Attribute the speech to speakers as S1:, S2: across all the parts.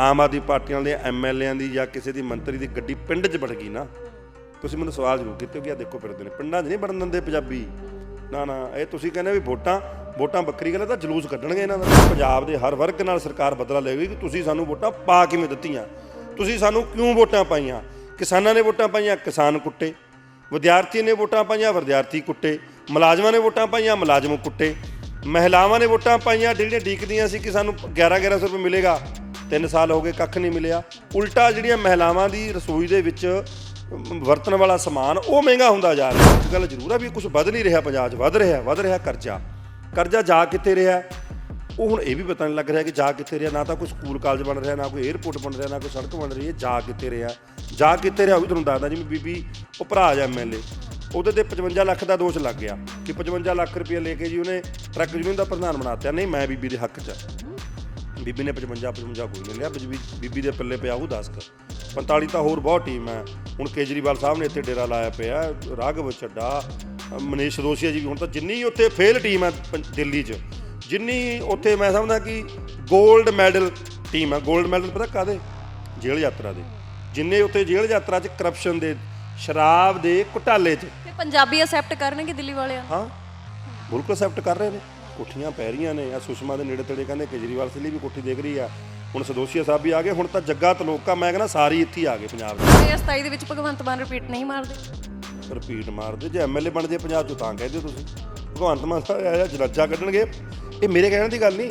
S1: ਆਮ ਆਦਮੀ ਪਾਰਟੀਆਂ ਦੇ ਐਮਐਲਏਆਂ ਦੀ ਜਾਂ ਕਿਸੇ ਦੀ ਮੰਤਰੀ ਦੀ ਗੱਡੀ ਪਿੰਡ 'ਚ ਵੜ ਗਈ ਨਾ, ਤੁਸੀਂ ਮੈਨੂੰ ਸਵਾਲ ਜ਼ਰੂਰ ਕੀਤੇ ਹੋ ਕਿ ਆ ਦੇਖੋ ਫਿਰਦੇ ਨੇ, ਪਿੰਡਾਂ 'ਚ ਨਹੀਂ ਵੜਨ ਦਿੰਦੇ ਪੰਜਾਬੀ। ਨਾ ਨਾ, ਇਹ ਤੁਸੀਂ ਕਹਿੰਦੇ ਵੀ ਵੋਟਾਂ ਵੋਟਾਂ ਬੱਕਰੀ ਗੱਲ ਹੈ ਤਾਂ ਜਲੂਸ ਕੱਢਣਗੇ ਇਹਨਾਂ ਦਾ। ਪੰਜਾਬ ਦੇ ਹਰ ਵਰਗ ਨਾਲ ਸਰਕਾਰ ਬਦਲਾ ਲਏਗੀ ਕਿ ਤੁਸੀਂ ਸਾਨੂੰ ਵੋਟਾਂ ਪਾ ਕਿਵੇਂ ਦਿੱਤੀਆਂ? ਤੁਸੀਂ ਸਾਨੂੰ ਕਿਉਂ ਵੋਟਾਂ ਪਾਈਆਂ? ਕਿਸਾਨਾਂ ਨੇ ਵੋਟਾਂ ਪਾਈਆਂ, ਕਿਸਾਨ ਕੁੱਟੇ। ਵਿਦਿਆਰਥੀ ਨੇ ਵੋਟਾਂ ਪਾਈਆਂ, ਵਿਦਿਆਰਥੀ ਕੁੱਟੇ। ਮੁਲਾਜ਼ਮਾਂ ਨੇ ਵੋਟਾਂ ਪਾਈਆਂ, ਮੁਲਾਜ਼ਮ ਕੁੱਟੇ। ਮਹਿਲਾਵਾਂ ਨੇ ਵੋਟਾਂ ਪਾਈਆਂ ਜਿਹੜੀਆਂ ਡੀਕਦੀਆਂ ਸੀ ਕਿ ਸਾਨੂੰ 11 1100 ਰੁਪਏ ਮਿਲੇਗਾ। 3 ਸਾਲ ਹੋ ਗਏ, ਕੱਖ ਨਹੀਂ ਮਿਲਿਆ। ਉਲਟਾ ਜਿਹੜੀਆਂ ਮਹਿਲਾਵਾਂ ਦੀ ਰਸੋਈ ਦੇ ਵਿੱਚ ਵਰਤਣ ਵਾਲਾ ਸਮਾਨ, ਉਹ ਮਹਿੰਗਾ ਹੁੰਦਾ ਜਾ ਰਿਹਾ। ਇੱਕ ਗੱਲ ਜ਼ਰੂਰ ਆ ਵੀ ਕੁਝ ਵੱਧ ਨਹੀਂ ਰਿਹਾ ਪੰਜਾਬ 'ਚ ਵੱਧ ਰਿਹਾ ਵੱਧ ਰਿਹਾ ਕਰਜ਼ਾ। ਕਰਜ਼ਾ ਜਾ ਕਿੱਥੇ ਰਿਹਾ? ਉਹ ਹੁਣ ਇਹ ਵੀ ਪਤਾ ਨਹੀਂ ਲੱਗ ਰਿਹਾ ਕਿ ਜਾ ਕਿੱਥੇ ਰਿਹਾ। ਨਾ ਤਾਂ ਕੋਈ ਸਕੂਲ ਕਾਲਜ ਬਣ ਰਿਹਾ, ਨਾ ਕੋਈ 에ਅਰਪੋਰਟ ਬਣ ਰਿਹਾ, ਨਾ ਕੋਈ ਸੜਕ ਬਣ ਰਹੀ ਹੈ, ਜਾ ਕਿੱਥੇ ਰਿਹਾ? ਜਾ ਕਿੱਥੇ ਰਿਹਾ ਉਹ ਵੀ ਤੁਹਾਨੂੰ ਦੱਸਦਾ ਜਿਵੇਂ ਬੀਬੀ, ਉਹ ਭਰਾ ਜਾ ਐਮਐਲਏ ਉਹਦੇ ਤੇ 55 ਲੱਖ ਦਾ ਦੋਸ਼ ਲੱਗ ਗਿਆ ਕਿ 55 ਲੱਖ ਰੁਪਏ ਲੈ ਕੇ ਜੀ ਉਹਨੇ ਟਰੱਕ ਯੂਨੀਅਨ ਦਾ ਪ੍ਰਧਾਨ ਬਣਾਤਿਆ ਨਹੀਂ, ਮੈਂ ਬੀਬੀ ਦੇ ਹੱਕ 'ਚ ਬੀਬੀ ਨੇ 55 55 ਕੋਈ ਨਹੀਂ ਲਿਆ ਬੀਬੀ ਬੀਬੀ ਦੇ ਪੱਲੇ ਪਿਆ ਉਹ 10 ਕ। 45 ਤਾਂ ਹੋਰ ਬਹੁਤ ਟੀਮ ਹੈ। ਹੁਣ ਕੇਜਰੀਵਾਲ ਸਾਹਿਬ ਨੇ ਇੱਥੇ ਡੇਰਾ ਲਾਇਆ ਪਿਆ ਰਾਘਵ ਚੱਡਾ ਮਨੀਸ਼ ਦੋਸ਼ੀਆ ਜੀ ਵੀ ਹੁਣ ਤਾਂ ਜਿੰਨੀ ਉੱਥੇ ਫੇਲ ਟੀਮ ਹੈ ਦਿੱਲੀ 'ਚ ਜਿੰਨੀ ਉੱਥੇ ਮੈਂ ਸਮਝਦਾ ਕਿ 골ਡ ਮੈਡਲ ਟੀਮ ਹੈ। 골ਡ ਮੈਡਲ ਪਤਾ ਕਾਦੇ ਜੇਲ੍ਹ ਯਾਤਰਾ ਦੇ। ਜਿੰਨੇ ਉੱਥੇ ਜੇਲ੍ਹ ਯਾਤਰਾ 'ਚ ਕਰਪਸ਼ਨ ਦੇ ਸ਼ਰਾਬ ਦੇ ਘੁਟਾਲੇ 'ਚ।
S2: ਤੇ ਪੰਜਾਬੀ ਅਸੈਪਟ ਕਰਨਗੇ ਦਿੱਲੀ ਵਾਲਿਆਂ
S1: ਹਾਂ। ਬਿਲਕੁਲ ਅਸੈਪਟ ਕਰ ਰਹੇ ਨੇ। ਕੋਠੀਆਂ ਪੈ ਰਹੀਆਂ ਨੇ। ਆ ਸੁਸ਼ਮਾ ਦੇ ਨੇੜੇ ਤੇੜੇ ਕਹਿੰਦੇ ਕੇਜਰੀਵਾਲ ਸਿੰਘ ਲਈ ਵੀ ਕੋਠੀ ਦੇਖ ਰਹੀ ਆ। ਹੁਣ ਸਦੋਸੀਆ ਸਾਹਿਬ ਵੀ ਆ ਗਏ। ਹੁਣ ਤਾਂ ਜੱਗਾ ਤਲੋਕਾ ਮੈਂ ਕਹਿੰਦਾ ਸਾਰੀ ਇੱਥੇ ਆ ਗਏ ਪੰਜਾਬ ਦੇ।
S2: 2027 ਦੇ ਵਿੱਚ ਭਗਵੰਤ ਮਾਨ ਰਿਪੀਟ ਨਹੀਂ ਮਾਰਦੇ।
S1: ਰਿਪੀਟ ਮਾਰਦੇ। ਜੇ ਐਮਐਲਏ ਬਣ ਜੇ ਪੰਜਾਬ ਚੋਂ ਤਾਂ ਕਹਿੰਦੇ ਤੁਸੀਂ। ਭਗਵੰਤ ਮਾਨ ਸਾਹਿਬ ਆਇਆ ਜਲੱਜਾ ਕੱਢਣਗੇ। ਇਹ ਮੇਰੇ ਕਹਿਣ ਦੀ ਗੱਲ ਨਹੀਂ।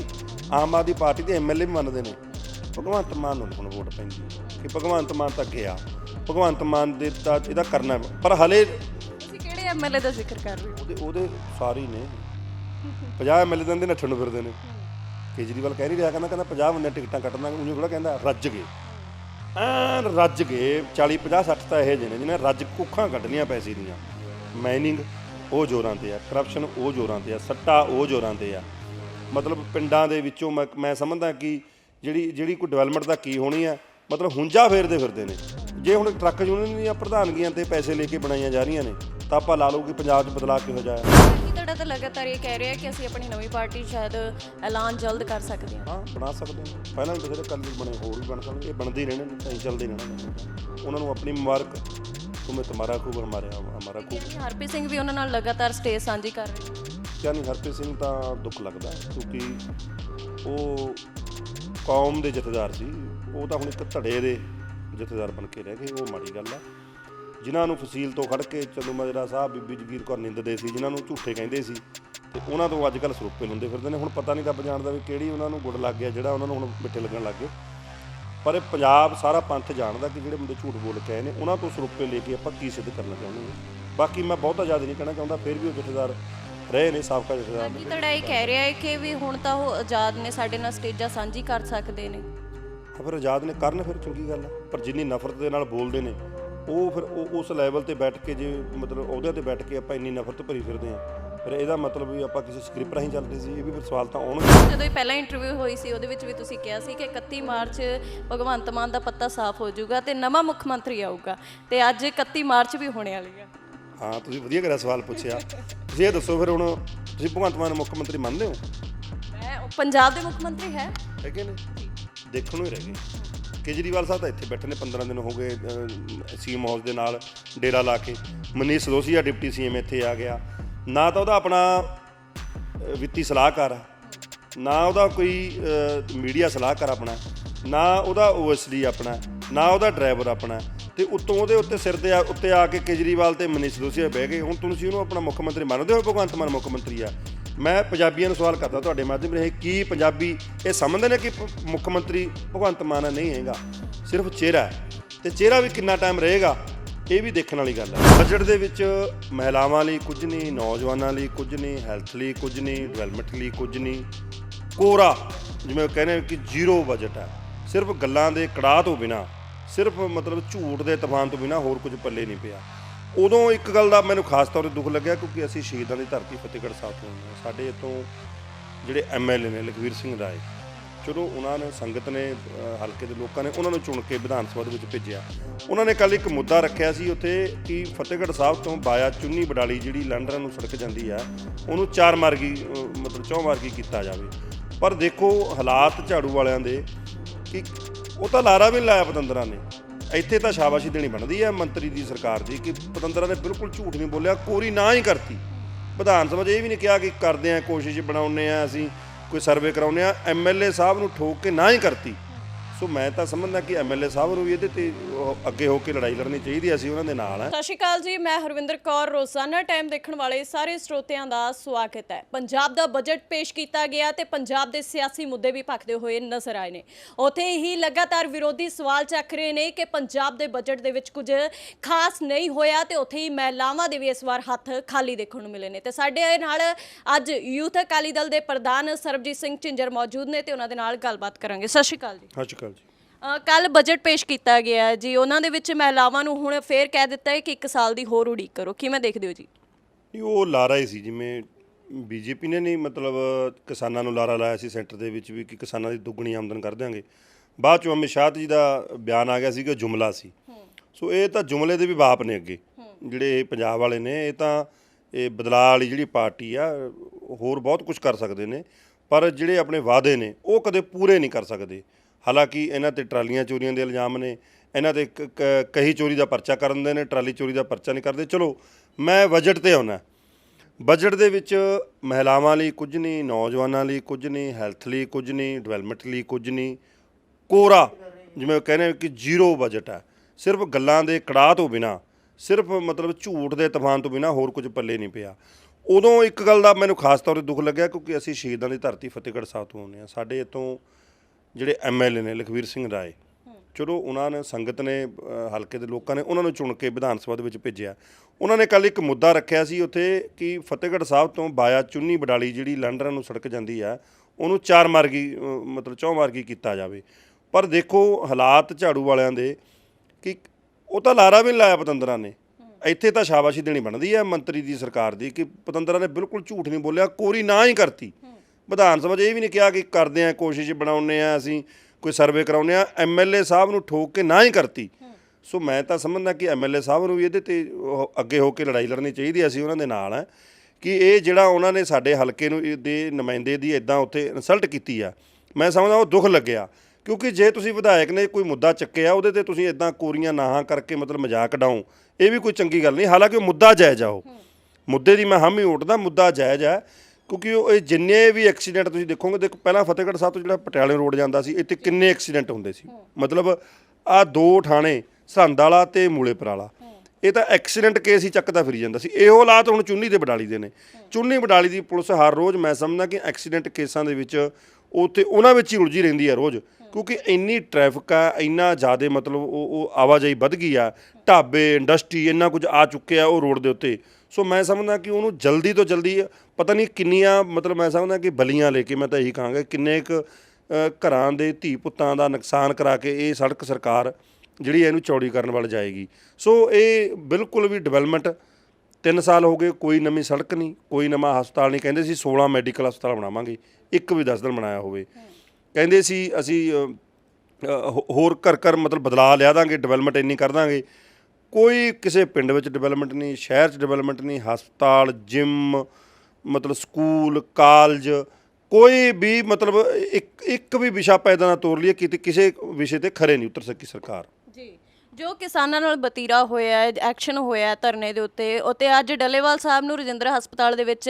S1: ਆਮ ਆਦਮੀ ਪਾਰਟੀ ਦੇ ਐਮਐਲਏ ਵੀ ਮੰਨਦੇ ਨੇ। ਭਗਵੰਤ ਮਾਨ ਨੂੰ ਹੁਣ ਵੋਟ ਪੈਂਦੀ ਕਿ ਭਗਵੰਤ ਮਾਨ ਤਾਂ ਗਿਆ ਭਗਵੰਤ ਮਾਨ ਦੇ ਤਾਂ ਇਹਦਾ ਕਰਨਾ। ਪਰ ਹਲੇ
S2: ਤੁਸੀਂ ਕਿਹੜੇ ਐਮਐਲਏ ਦਾ ਜ਼ਿਕਰ ਕਰ ਰਹੇ ਹੋ?
S1: ਉਹਦੇ ਉਹਦੇ ਸਾਰੇ ਨੇ। 50 ਐਮਐਲਏ ਦਿੰਦੇ ਨੱਠਣ ਨੂੰ ਫਿਰਦੇ ਨੇ। ਕੇਜਰੀਵਾਲ ਕਹਿ ਨਹੀਂ ਰਿਹਾ, ਕਹਿੰਦਾ ਕਹਿੰਦਾ 50 ਬੰਦੇ ਟਿਕਟਾਂ ਕੱਟ ਦਾਂਗੇ ਉਹਨੂੰ ਥੋੜਾ ਕਹਿੰਦਾ, ਰੱਜ ਗਏ। ਐਨ ਰੱਜ ਗਏ 40 50 60 ਤਾਂ ਇਹ ਜਿਹੇ ਨੇ ਜਿਹਨੇ ਰੱਜ ਕੁੱਖਾਂ ਕੱਢਣੀਆਂ ਪੈਸੇ ਦੀਆਂ। ਮਾਈਨਿੰਗ ਉਹ ਜ਼ੋਰਾਂ ਤੇ ਆ, ਕਰਪਸ਼ਨ ਉਹ ਜ਼ੋਰਾਂ ਤੇ ਆ, ਸੱਟਾ ਉਹ ਜ਼ੋਰਾਂ ਤੇ ਆ। ਮਤਲਬ ਪਿੰਡਾਂ ਦੇ ਵਿੱਚੋਂ ਮੈਂ ਮੈਂ ਸਮਝਦਾ ਕਿ ਜਿਹੜੀ ਜਿਹੜੀ ਕੋਈ ਡਿਵੈਲਪਮੈਂਟ ਦਾ ਕੀ ਹੋਣੀ ਆ ਮਤਲਬ ਹੁੰਜਾ ਫੇਰਦੇ ਫਿਰਦੇ ਨੇ। ਜੇ ਹੁਣ ਟਰੱਕ ਯੂਨੀਅਨ ਦੀਆਂ ਪ੍ਰਧਾਨਗੀਆਂ ਤੇ ਪੈਸੇ ਲੈ ਕੇ ਬਣਾਈਆਂ ਜਾ ਰਹੀਆਂ ਨੇ ਤਾਂ ਆਪਾਂ ਲਾ ਲਓ ਕਿ ਪੰਜਾਬ 'ਚ ਬਦਲਾਅ ਕਿਹੋ ਜਿਹਾ ਹੈ।
S2: ਤੁਹਾਡਾ ਤਾਂ ਲਗਾਤਾਰ ਇਹ ਕਹਿ ਰਿਹਾ ਕਿ ਅਸੀਂ ਆਪਣੀ ਨਵੀਂ ਪਾਰਟੀ ਸ਼ਾਇਦ ਐਲਾਨ ਜਲਦ ਕਰ ਸਕਦੇ ਹਾਂ।
S1: ਹਾਂ ਬਣਾ ਸਕਦੇ ਹਾਂ। ਪਹਿਲਾਂ ਵੀ ਬਥੇਰੇ ਕੱਲ ਬਣੇ ਹੋਰ ਵੀ ਬਣ ਸਕਣਗੇ ਇਹ ਬਣਦੇ ਰਹਿਣੇ ਨੇ ਤਾਂ ਹੀ ਚੱਲਦੇ ਰਹਿਣਾ। ਉਹਨਾਂ ਨੂੰ ਆਪਣੀ ਮੁਬਾਰਕ ਤੁਮੇ ਤੁਹਾਡਾ ਖੂਬ ਹਮਾਰੇ ਹਮਾਰਾ ਖੂਬ।
S2: ਹਰਪ੍ਰੀਤ ਸਿੰਘ ਵੀ ਉਹਨਾਂ ਨਾਲ ਲਗਾਤਾਰ ਸਟੇਜ ਸਾਂਝੀ ਕਰ ਰਹੇ ਨੇ।
S1: ਯਾਨੀ ਹਰਪ੍ਰੀਤ ਸਿੰਘ ਤਾਂ ਦੁੱਖ ਲੱਗਦਾ ਕਿਉਂਕਿ ਉਹ ਕੌਮ ਦੇ ਜਥੇਦਾਰ ਸੀ। ਉਹ ਤਾਂ ਹੁਣ ਇੱਕ ਧੜੇ ਦੇ ਜਥੇਦਾਰ ਬਣ ਕੇ ਰਹਿ ਗਏ ਉਹ ਮਾੜੀ ਗੱਲ ਆ। ਜਿਨ੍ਹਾਂ ਨੂੰ ਫਸੀਲ ਤੋਂ ਖੜ ਕੇ ਚੰਦੂ ਮਾਜਰਾ ਸਾਹਿਬ ਬੀਬੀ ਜਗੀਰ ਕੌਰ ਨਿੰਦਦੇ ਸੀ ਜਿਨ੍ਹਾਂ ਨੂੰ ਝੂਠੇ ਕਹਿੰਦੇ ਸੀ ਤੇ ਉਹਨਾਂ ਤੋਂ ਅੱਜ ਕੱਲ ਸਰੂਪੇ ਹੁੰਦੇ ਫਿਰਦੇ ਨੇ। ਹੁਣ ਪਤਾ ਨਹੀਂ ਰੱਬ ਜਾਣਦਾ ਵੀ ਕਿਹੜੀ ਉਹਨਾਂ ਨੂੰ ਗੁੜ ਲੱਗ ਗਿਆ ਜਿਹੜਾ ਉਹਨਾਂ ਨੂੰ ਹੁਣ ਮਿੱਠੇ ਲੱਗਣ ਲੱਗ ਗਏ। ਪਰ ਇਹ ਪੰਜਾਬ ਸਾਰਾ ਪੰਥ ਜਾਣਦਾ ਕਿ ਜਿਹੜੇ ਬੰਦੇ ਝੂਠ ਬੋਲ ਕੇ ਆਏ ਨੇ ਉਹਨਾਂ ਤੋਂ ਸਰੂਪੇ ਲੈ ਕੇ ਆਪਾਂ ਕੀ ਸਿੱਧ ਕਰਨਾ ਚਾਹੁੰਦੇ ਹਾਂ। ਬਾਕੀ ਮੈਂ ਬਹੁਤਾ ਜ਼ਿਆਦਾ ਨਹੀਂ ਕਹਿਣਾ ਚਾਹੁੰਦਾ ਫਿਰ ਵੀ ਉਹ ਜਥੇਦਾਰ ਰਹੇ ਨੇ ਸਾਬਕਾ ਜਥੇਦਾਰ ਨੇ।
S2: ਇਹ ਕਹਿ ਰਿਹਾ ਹੈ ਕਿ ਵੀ ਹੁਣ ਤਾਂ ਉਹ ਆਜ਼ਾਦ ਨੇ ਸਾਡੇ ਨਾਲ ਸਟੇਜਾਂ ਸਾਂਝੀ ਕਰ ਸਕਦੇ ਨੇ।
S1: ਹਾਂ ਫਿਰ ਆਜ਼ਾਦ ਨੇ ਕਰਨ ਫਿਰ ਚੰਗੀ ਗੱਲ ਆ। ਪਰ ਜਿੰਨੀ ਨਫ਼ਰਤ ਦੇ ਨਾਲ ਬੋਲਦੇ ਨੇ ਉਹ ਫਿਰ ਉਹ ਉਸ ਲੈਵਲ ਤੇ ਬੈਠ ਕੇ ਜੇ ਮਤਲਬ ਉਹਦੇ ਤੇ ਬੈਠ ਕੇ ਆਪਾਂ ਇੰਨੀ ਨਫ਼ਰਤ ਭਰੀ ਫਿਰਦੇ ਆ ਫਿਰ ਇਹਦਾ ਮਤਲਬ ਵੀ ਆਪਾਂ ਕਿਸੇ ਸਕ੍ਰਿਪਟ ਰਾਹੀਂ ਚੱਲਦੇ ਸੀ ਇਹ ਵੀ ਫਿਰ ਸਵਾਲ ਤਾਂ ਆਉਣਗੇ।
S2: ਜਦੋਂ ਇਹ ਪਹਿਲਾ ਇੰਟਰਵਿਊ ਹੋਈ ਸੀ ਉਹਦੇ ਵਿੱਚ ਵੀ ਤੁਸੀਂ ਕਿਹਾ ਸੀ ਕਿ 31 ਮਾਰਚ ਭਗਵੰਤ ਮਾਨ ਦਾ ਪੱਤਾ ਸਾਫ਼ ਹੋ ਜਾਊਗਾ ਤੇ ਨਵਾਂ ਮੁੱਖ ਮੰਤਰੀ ਆਊਗਾ ਤੇ ਅੱਜ 31 ਮਾਰਚ ਵੀ ਹੋਣੇ ਵਾਲੀ ਆ।
S1: ਹਾਂ ਤੁਸੀਂ ਵਧੀਆ ਕਰਿਆ ਸਵਾਲ ਪੁੱਛਿਆ। ਤੁਸੀਂ ਇਹ ਦੱਸੋ ਫਿਰ ਹੁਣ ਤੁਸੀਂ ਭਗਵੰਤ ਮਾਨ ਨੂੰ ਮੁੱਖ ਮੰਤਰੀ ਮੰਨਦੇ ਹੋ?
S2: ਮੈਂ ਉਹ ਪੰਜਾਬ ਦੇ ਮੁੱਖ ਮੰਤਰੀ ਹੈ।
S1: ਹੈਗੇ ਨੇ? ਦੇਖਣ ਨੂੰ ਹੀ ਰਹਿ ਗਏ। ਕੇਜਰੀਵਾਲ ਸਾਹਿਬ ਤਾਂ ਇੱਥੇ ਬੈਠੇ ਨੇ 15 ਦਿਨ ਹੋ ਗਏ ਸੀਐਮ ਹਾਊਸ ਦੇ ਨਾਲ ਡੇਰਾ ਲਾ ਕੇ। ਮਨੀਸ਼ ਦੋਸੀਆ ਡਿਪਟੀ ਸੀਐਮ ਇੱਥੇ ਆ ਗਿਆ। ਨਾ ਤਾਂ ਉਹਦਾ ਆਪਣਾ ਵਿੱਤੀ ਸਲਾਹਕਾਰ ਨਾ ਉਹਦਾ ਕੋਈ ਮੀਡੀਆ ਸਲਾਹਕਾਰ ਆਪਣਾ। ਨਾ ਉਹਦਾ ਓਐਸਡੀ ਆਪਣਾ। ਨਾ ਉਹਦਾ ਡਰਾਈਵਰ ਆਪਣਾ। ਤੇ ਉੱਤੋਂ ਉਹਦੇ ਉੱਤੇ ਸਿਰ ਦੇ ਆ- ਉੱਤੇ ਆ ਕੇ ਕੇਜਰੀਵਾਲ ਤੇ ਮਨੀਸ਼ ਦੋਸੀਆ ਬਹਿ ਗਏ। ਹੁਣ ਤੁਸੀਂ ਉਹਨੂੰ ਆਪਣਾ ਮੁੱਖ ਮੰਤਰੀ ਮੰਨਦੇ ਹੋ, ਭਗਵੰਤ ਮਾਨ ਮੁੱਖ ਮੰਤਰੀ ਆ? ਮੈਂ ਪੰਜਾਬੀਆਂ ਨੂੰ ਸਵਾਲ ਕਰਦਾ ਤੁਹਾਡੇ ਮਾਧਿਅਮ ਰਹੇ ਕੀ ਪੰਜਾਬੀ, ਇਹ ਸਮਝਦੇ ਨੇ ਕਿ ਮੁੱਖ ਮੰਤਰੀ ਭਗਵੰਤ ਮਾਨ ਨਹੀਂ ਹੈਗਾ? ਸਿਰਫ ਚਿਹਰਾ ਹੈ। ਤੇ ਚਿਹਰਾ ਵੀ ਕਿੰਨਾ ਟਾਈਮ ਰਹੇਗਾ, ਇਹ ਵੀ ਦੇਖਣ ਵਾਲੀ ਗੱਲ ਹੈ। ਬਜਟ ਦੇ ਵਿੱਚ ਮਹਿਲਾਵਾਂ ਲਈ ਕੁਝ ਨਹੀਂ, ਨੌਜਵਾਨਾਂ ਲਈ ਕੁਝ ਨਹੀਂ ਹੈਲਥ ਲਈ ਕੁਝ ਨਹੀਂ ਡਿਵੈਲਪਮੈਂਟ ਲਈ ਕੁਝ ਨਹੀਂ। ਕੋਰਾ, ਜਿਵੇਂ ਕਹਿੰਦੇ ਕਿ ਜ਼ੀਰੋ ਬਜਟ ਹੈ। ਸਿਰਫ ਗੱਲਾਂ ਦੇ ਕੜਾਹ ਤੋਂ ਬਿਨਾ, ਸਿਰਫ ਮਤਲਬ ਝੂਠ ਦੇ ਤੂਫਾਨ ਤੋਂ ਬਿਨਾ ਹੋਰ ਕੁਝ ਪੱਲੇ ਨਹੀਂ ਪਿਆ। ਉਦੋਂ ਇੱਕ ਗੱਲ ਦਾ ਮੈਨੂੰ ਖਾਸ ਤੌਰ ਤੇ ਦੁੱਖ ਲੱਗਿਆ ਕਿਉਂਕਿ ਅਸੀਂ ਸ਼ਹੀਦਾਂ ਦੀ ਧਰਤੀ ਫਤਿਹਗੜ੍ਹ ਸਾਹਿਬ ਤੋਂ ਆਏ ਹਾਂ। ਸਾਡੇ ਇੱਥੋਂ ਜਿਹੜੇ ਐਮਐਲਏ ਨੇ ਲਖਵੀਰ ਸਿੰਘ ਰਾਏ ਚਲੋ ਉਹਨਾਂ ਨੇ ਸੰਗਤ ਨੇ ਅਹ, ਹਲਕੇ ਦੇ ਲੋਕਾਂ ਨੇ ਉਹਨਾਂ ਨੂੰ ਚੁਣ ਕੇ ਵਿਧਾਨ ਸਭਾ ਦੇ ਵਿੱਚ ਭੇਜਿਆ। ਉਹਨਾਂ ਨੇ ਕੱਲ ਇੱਕ ਮੁੱਦਾ ਰੱਖਿਆ ਸੀ ਉੱਥੇ ਕਿ ਫਤਿਹਗੜ੍ਹ ਸਾਹਿਬ ਤੋਂ ਬਾਇਆ ਚੁੰਨੀ ਬਡਾਲੀ ਜਿਹੜੀ ਲੰਡਨ ਨੂੰ ਸੜਕ ਜਾਂਦੀ ਆ ਉਹਨੂੰ ਚਾਰ ਮਾਰਗੀ ਅਹ, ਮਤਲਬ ਚੌ ਮਾਰਗੀ ਕੀਤਾ ਜਾਵੇ। ਪਰ ਦੇਖੋ ਹਾਲਾਤ ਝਾੜੂ ਵਾਲਿਆਂ ਦੇ ਕਿ ਉਹ ਤਾਂ ਲਾਰਾ ਵੀ ਨੀ ਲਾਇਆ ਪਤੰਦਰਾਂ ਨੇ। ਇੱਥੇ ਤਾਂ ਸ਼ਾਬਾਸ਼ੀ ਦੇਣੀ ਬਣਦੀ ਹੈ ਮੰਤਰੀ ਦੀ ਸਰਕਾਰ ਦੀ ਕਿ ਪਤੰਦਰਾਂ ਨੇ ਬਿਲਕੁਲ ਝੂਠ ਨਹੀਂ ਬੋਲਿਆ, ਕੋਰੀ ਨਾ ਹੀ ਕਰਤੀ। ਵਿਧਾਨ ਸਭਾ 'ਚ ਇਹ ਵੀ ਨਹੀਂ ਕਿਹਾ ਕਿ ਕਰਦੇ ਆ, ਕੋਸ਼ਿਸ਼ ਬਣਾਉਂਦੇ ਆ ਅਸੀਂ, ਕੋਈ ਸਰਵੇ ਕਰਾਉਂਦੇ ਆ ਐਮਐਲਏ ਸਾਹਿਬ ਨੂੰ ਠੋਕ ਕੇ ਨਾ ਹੀ ਕਰਤੀ। ਸੋ ਮੈਂ ਤਾਂ ਸਮਝਦਾ ਕਿ ਐਮਐਲਏ ਸਾਹਿਬ ਨੂੰ ਵੀ ਇਹਦੇ ਤੇ ਉਹ ਅੱਗੇ ਹੋ ਕੇ ਲੜਾਈ ਲੜਨੀ ਚਾਹੀਦੀ ਹੈ, ਅਸੀਂ ਉਹਨਾਂ ਦੇ ਨਾਲ ਆ
S2: ਸਤਿ ਸ਼੍ਰੀ ਅਕਾਲ ਜੀ ਮੈਂ ਹਰਵਿੰਦਰ ਕੌਰ ਰੋਜ਼ਾਨਾ ਟਾਈਮ ਦੇਖਣ ਵਾਲੇ ਸਾਰੇ ਸਰੋਤਿਆਂ ਦਾ ਸਵਾਗਤ ਹੈ। ਪੰਜਾਬ ਦਾ ਬਜਟ ਪੇਸ਼ ਕੀਤਾ ਗਿਆ ਤੇ ਪੰਜਾਬ ਦੇ ਸਿਆਸੀ ਮੁੱਦੇ ਵੀ ਭਖਦੇ ਹੋਏ ਨਜ਼ਰ ਆਏ ਨੇ। ਉਥੇ ਹੀ ਲਗਾਤਾਰ ਵਿਰੋਧੀ ਸਵਾਲ ਚੱਕ ਰਹੇ ਨੇ ਕਿ ਪੰਜਾਬ ਦੇ ਬਜਟ ਦੇ ਵਿੱਚ ਕੁਝ ਖਾਸ ਨਹੀਂ ਹੋਇਆ ਤੇ ਉਥੇ ਹੀ ਮਹਿਲਾਵਾਂ ਦੇ ਵੀ ਇਸ ਵਾਰ ਹੱਥ ਖਾਲੀ ਦੇਖਣ ਨੂੰ ਮਿਲੇ ਨੇ। ਤੇ ਸਾਡੇ ਨਾਲ ਅੱਜ ਯੂਥ ਅਕਾਲੀ ਦਲ ਦੇ ਪ੍ਰਧਾਨ ਸਰਬਜੀਤ ਸਿੰਘ ਝਿੰਜਰ ਮੌਜੂਦ ਨੇ ਤੇ ਉਹਨਾਂ ਦੇ ਨਾਲ ਗੱਲਬਾਤ ਕਰਾਂਗੇ। ਸਤਿ ਸ਼੍ਰੀ ਅਕਾਲ ਜੀ।
S1: ਸਤਿ ਸ਼੍ਰੀ ਅਕਾਲ।
S2: ਕੱਲ ਬਜਟ ਪੇਸ਼ ਕੀਤਾ ਗਿਆ ਹੈ ਜੀ। ਉਹਨਾਂ ਦੇ ਵਿੱਚ ਮਹਿਲਾਵਾਂ ਨੂੰ ਹੁਣ ਫੇਰ ਕਹਿ ਦਿੱਤਾ ਹੈ ਕਿ 1 ਸਾਲ ਦੀ ਹੋਰ ਉਡੀਕ ਕਰੋ। ਕਿਵੇਂ ਦੇਖਦੇ ਹੋ ਜੀ?
S1: ਨਹੀਂ, ਉਹ ਲਾਰਾ ਹੀ ਸੀ ਜਿਵੇਂ ਬੀਜੇਪੀ ਨੇ ਨਹੀਂ, ਮਤਲਬ ਕਿਸਾਨਾਂ ਨੂੰ ਲਾਰਾ ਲਾਇਆ ਸੀ ਸੈਂਟਰ ਦੇ ਵਿੱਚ ਵੀ ਕਿ ਕਿਸਾਨਾਂ ਦੀ ਦੁੱਗਣੀ ਆਮਦਨ ਕਰ ਦਿਆਂਗੇ। ਬਾਅਦ ਚੋਂ ਅਮਿਤ ਸ਼ਾਹ ਜੀ ਦਾ ਬਿਆਨ ਆ ਗਿਆ ਸੀ ਕਿ ਉਹ ਜੁਮਲਾ ਸੀ। ਸੋ ਇਹ ਤਾਂ ਜੁਮਲੇ ਦੇ ਵੀ ਬਾਪ ਨੇ ਅੱਗੇ। ਜਿਹੜੇ ਇਹ ਪੰਜਾਬ ਵਾਲੇ ਨੇ, ਇਹ ਤਾਂ ਇਹ ਬਦਲਾਅ ਵਾਲੀ ਜਿਹੜੀ ਪਾਰਟੀ ਆ, ਹੋਰ ਬਹੁਤ ਕੁਝ ਕਰ ਸਕਦੇ ਨੇ। ਪਰ ਜਿਹੜੇ ਆਪਣੇ ਵਾਅਦੇ ਨੇ, ਉਹ ਕਦੇ ਪੂਰੇ ਨਹੀਂ ਕਰ ਸਕਦੇ। ਹਾਲਾਂਕਿ ਇਹਨਾਂ ਤੇ ਟਰਾਲੀਆਂ ਚੋਰੀਆਂ ਦੇ ਇਲਜ਼ਾਮ ਨੇ, ਇਹਨਾਂ ਤੇ ਕ- ਕਹੀ ਚੋਰੀ ਦਾ ਪਰਚਾ ਕਰਨ ਦੇ ਨੇ, ਟਰਾਲੀ ਚੋਰੀ ਦਾ ਪਰਚਾ ਨਹੀਂ ਕਰਦੇ। ਚਲੋ, ਮੈਂ ਬਜਟ ਤੇ ਆਉਣਾ। ਬਜਟ ਦੇ ਵਿੱਚ ਮਹਿਲਾਵਾਂ ਲਈ ਕੁਝ ਨਹੀਂ, ਨੌਜਵਾਨਾਂ ਲਈ ਕੁਝ ਨਹੀਂ, ਹੈਲਥ ਲਈ ਕੁਝ ਨਹੀਂ, ਡਿਵੈਲਪਮੈਂਟ ਲਈ ਕੁਝ ਨਹੀਂ। ਕੋਰਾ, ਜਿਵੇਂ ਕਹਿੰਦੇ ਕਿ ਜ਼ੀਰੋ ਬਜਟ ਹੈ। ਸਿਰਫ ਗੱਲਾਂ ਦੇ ਕੜਾਹ ਤੋਂ ਬਿਨਾ, ਸਿਰਫ ਮਤਲਬ ਝੂਠ ਦੇ ਤੂਫਾਨ ਤੋਂ ਬਿਨਾ ਹੋਰ ਕੁਝ ਪੱਲੇ ਨਹੀਂ ਪਿਆ। ਉਦੋਂ ਇੱਕ ਗੱਲ ਦਾ ਮੈਨੂੰ ਖਾਸ ਤੌਰ ਤੇ ਦੁੱਖ ਲੱਗਿਆ, ਕਿਉਂਕਿ ਅਸੀਂ ਸ਼ਹੀਦਾਂ ਦੀ ਧਰਤੀ ਫਤਿਹਗੜ੍ਹ ਸਾਹਿਬ ਤੋਂ ਆਉਂਦੇ ਹਾਂ। ਸਾਡੇ ਇੱਥੋਂ ਜਿਹੜੇ ਐਮਐਲਏ ਨੇ, ਲਖਵੀਰ ਸਿੰਘ ਰਾਏ। ਚਲੋ, ਉਹਨਾਂ ਨੇ, ਸੰਗਤ ਨੇ ਹਲਕੇ ਦੇ ਲੋਕਾਂ ਨੇ ਉਹਨਾਂ ਨੂੰ ਚੁਣ ਕੇ ਵਿਧਾਨ ਸਭਾ ਦੇ ਵਿੱਚ ਭੇਜਿਆ। ਉਹਨਾਂ ਨੇ ਕੱਲ ਇੱਕ ਮੁੱਦਾ ਰੱਖਿਆ ਸੀ ਉੱਥੇ ਕਿ ਫਤਿਹਗੜ੍ਹ ਸਾਹਿਬ ਤੋਂ ਬਾਇਆ ਚੁੰਨੀ ਬਡਾਲੀ ਜਿਹੜੀ ਲੰਡਨ ਨੂੰ ਸੜਕ ਜਾਂਦੀ ਆ, ਉਹਨੂੰ ਚਾਰ ਮਾਰਗੀ ਮਤਲਬ ਚੌ ਮਾਰਗੀ ਕੀਤਾ ਜਾਵੇ। ਪਰ ਦੇਖੋ, ਹਾਲਾਤ ਝਾੜੂ ਵਾਲਿਆਂ ਦੇ ਕਿ ਉਹ ਤਾਂ ਲਾਰਾ ਵੀ ਨੀ ਲਾਇਆ ਪਤੰਦਰਾਂ ਨੇ। ਇੱਥੇ ਤਾਂ ਸ਼ਾਬਾਸ਼ੀ ਦੇਣੀ ਬਣਦੀ ਹੈ ਮੰਤਰੀ ਦੀ ਸਰਕਾਰ ਦੀ ਕਿ ਪਤੰਦਰਾਂ ਨੇ ਬਿਲਕੁਲ ਝੂਠ ਨਹੀਂ ਬੋਲਿਆ, ਕੋਰੀ ਨਾ ਹੀ ਕਰਤੀ। ਵਿਧਾਨ ਸਭਾ 'ਚ ਇਹ ਵੀ ਨਹੀਂ ਕਿਹਾ ਕਿ ਕਰਦੇ ਆ ਕੋਸ਼ਿਸ਼ ਬਣਾਉਂਦੇ ਆ ਅਸੀਂ ਕੋਈ ਸਰਵੇ ਕਰਾਉਂਦੇ ਆ ਐਮਐਲਏ ਸਾਹਿਬ ਨੂੰ ਠੋਕ ਕੇ ਨਾ ਹੀ ਕਰਤੀ। ਸੋ ਮੈਂ ਤਾਂ ਸਮਝਦਾ ਕਿ ਐਮਐਲਏ ਸਾਹਿਬ ਨੂੰ ਵੀ ਇਹਦੇ ਤੇ ਉਹ ਅੱਗੇ ਹੋ ਕੇ ਲੜਾਈ ਲੜਨੀ ਚਾਹੀਦੀ ਹੈ, ਅਸੀਂ ਉਹਨਾਂ ਦੇ ਨਾਲ ਆ ਕਿ ਇਹ ਜਿਹੜਾ ਉਹਨਾਂ ਨੇ ਸਾਡੇ ਹਲਕੇ ਨੂੰ ਇਹ ਦੇ ਨੁਮਾਇੰਦੇ ਦੀ ਇਦਾਂ ਉੱਥੇ ਇਨਸਲਟ ਕੀਤੀ ਆ ਮੈਂ ਸਮਝਦਾ ਉਹ ਦੁੱਖ ਲੱਗਿਆ। ਕਿਉਂਕਿ ਜੇ ਤੁਸੀਂ ਵਿਧਾਇਕ ਨੇ ਕੋਈ ਮੁੱਦਾ ਚੱਕਿਆ ਉਹਦੇ ਤੇ ਤੁਸੀਂ ਇਦਾਂ ਕੋਰੀਆਂ ਨਾਹਾਂ ਕਰਕੇ ਮਤਲਬ ਮਜ਼ਾਕ ਡਾਓ ਇਹ ਵੀ ਕੋਈ ਚੰਗੀ ਗੱਲ ਨਹੀਂ। ਹਾਲਾਂਕਿ ਉਹ ਮੁੱਦਾ ਜਾਇਜ਼ ਆ ਉਹ। ਮੁੱਦੇ ਦੀ ਮੈਂ ਹਾਮੀ ਉੱਠਦਾ ਮੁੱਦਾ ਜਾਇਜ਼ ਹੈ ਕਿਉਂਕਿ ਉਹ ਇਹ ਜਿੰਨੇ ਵੀ ਐਕਸੀਡੈਂਟ ਤੁਸੀਂ ਦੇਖੋਗੇ ਦੇਖੋ ਪਹਿਲਾਂ ਫਤਿਹਗੜ੍ਹ ਸਾਹਿਬ ਤੋਂ ਜਿਹੜਾ ਪਟਿਆਲੇ ਰੋਡ ਜਾਂਦਾ ਸੀ ਇੱਥੇ ਕਿੰਨੇ ਐਕਸੀਡੈਂਟ ਹੁੰਦੇ ਸੀ। ਮਤਲਬ ਆ ਦੋ ਥਾਣੇ ਸਰਹੰਦ ਵਾਲਾ ਤੇ ਮੂਲੇਪੁਰ ਵਾਲਾ ਇਹ ਤਾਂ ਐਕਸੀਡੈਂਟ ਕੇਸ ਹੀ ਚੱਕਦਾ ਫਿਰੀ ਜਾਂਦਾ ਸੀ। ਇਹੋ ਹਾਲਾਤ ਹੁਣ ਚੁੰਨੀ ਤੇ ਬਡਾਲੀ ਦੇ ਨੇ। ਚੁੰਨੀ ਬਡਾਲੀ ਦੀ ਪੁਲਿਸ ਹਰ ਰੋਜ਼ ਮੈਂ ਸਮਝਦਾ ਕਿ ਐਕਸੀਡੈਂਟ ਕੇਸਾਂ ਦੇ ਵਿੱਚ ਉੱਥੇ ਉਹਨਾਂ ਵਿੱਚ ਹੀ ਉਲਝੀ ਰਹਿੰਦੀ ਹੈ ਰੋਜ਼। ਕਿਉਂਕਿ ਇੰਨੀ ਟ੍ਰੈਫਿਕ ਆ ਇੰਨਾ ਜ਼ਿਆਦਾ ਮਤਲਬ ਉਹ ਉਹ ਆਵਾਜਾਈ ਵੱਧ ਗਈ ਆ। ਢਾਬੇ ਇੰਡਸਟਰੀ ਇੰਨਾ ਕੁਝ ਆ ਚੁੱਕਿਆ ਉਹ ਰੋਡ ਦੇ ਉੱਤੇ। ਸੋ ਮੈਂ ਸਮਝਦਾ ਕਿ ਉਹਨੂੰ ਜਲਦੀ ਤੋਂ ਜਲਦੀ, ਪਤਾ ਨਹੀਂ ਕਿੰਨੀਆਂ, ਮਤਲਬ ਮੈਂ ਸਮਝਦਾ ਕਿ ਬਲੀਆਂ ਲੈ ਕੇ ਮੈਂ ਤਾਂ ਇਹੀ ਕਹਾਂਗਾ, ਕਿੰਨੇ ਕੁ ਘਰਾਂ ਦੇ ਧੀ ਪੁੱਤਾਂ ਦਾ ਨੁਕਸਾਨ ਕਰਾ ਕੇ ਇਹ ਸੜਕ ਸਰਕਾਰ ਜਿਹੜੀ ਇਹਨੂੰ ਚੌੜੀ ਕਰਨ ਵੱਲ ਜਾਏਗੀ। ਸੋ ਇਹ ਬਿਲਕੁਲ ਵੀ ਡਿਵੈਲਪਮੈਂਟ 3 ਸਾਲ ਹੋ ਗਏ, ਕੋਈ ਨਵੀਂ ਸੜਕ ਨਹੀਂ, ਕੋਈ ਨਵਾਂ ਹਸਪਤਾਲ ਨਹੀਂ, ਕਹਿੰਦੇ ਸੀ 16 ਮੈਡੀਕਲ ਹਸਪਤਾਲ ਬਣਾਵਾਂਗੇ, ਇੱਕ ਵੀ 10 ਦਿਨ ਬਣਾਇਆ ਹੋਵੇ। ਕਹਿੰਦੇ ਸੀ ਅਸੀਂ ਹੋਰ ਘਰ ਘਰ ਮਤਲਬ ਬਦਲਾ ਲਿਆ ਦਾਂਗੇ ਡਿਵੈਲਪਮੈਂਟ ਇੰਨੀ ਕਰ ਦਾਂਗੇ ਕੋਈ ਕਿਸੇ ਪਿੰਡ ਵਿੱਚ ਡਿਵੈਲਪਮੈਂਟ ਨਹੀਂ ਸ਼ਹਿਰ 'ਚ ਡਿਵੈਲਪਮੈਂਟ ਨਹੀਂ ਹਸਪਤਾਲ ਜਿਮ ਮਤਲਬ ਸਕੂਲ ਕਾਲਜ ਕੋਈ ਵੀ ਮਤਲਬ ਇੱਕ ਇੱਕ ਵੀ ਵਿਸ਼ਾ ਪੈਦਾ ਨਾ ਤੋਰ ਲਈਏ ਕਿਤੇ ਕਿਸੇ ਵਿਸ਼ੇ ਤੇ ਖਰੇ ਨਹੀਂ ਉਤਰ ਸਕੀ ਸਰਕਾਰ।
S2: ਜੀ ਜੋ ਕਿਸਾਨਾਂ ਨਾਲ ਬਤੀਰਾ ਹੋਇਆ ਹੈ ਐਕਸ਼ਨ ਹੋਇਆ ਹੈ ਧਰਨੇ ਦੇ ਉੱਤੇ ਉੱਤੇ ਅੱਜ ਡੱਲੇਵਾਲ ਸਾਹਿਬ ਨੂੰ ਰਜਿੰਦਰ ਹਸਪਤਾਲ ਦੇ ਵਿੱਚ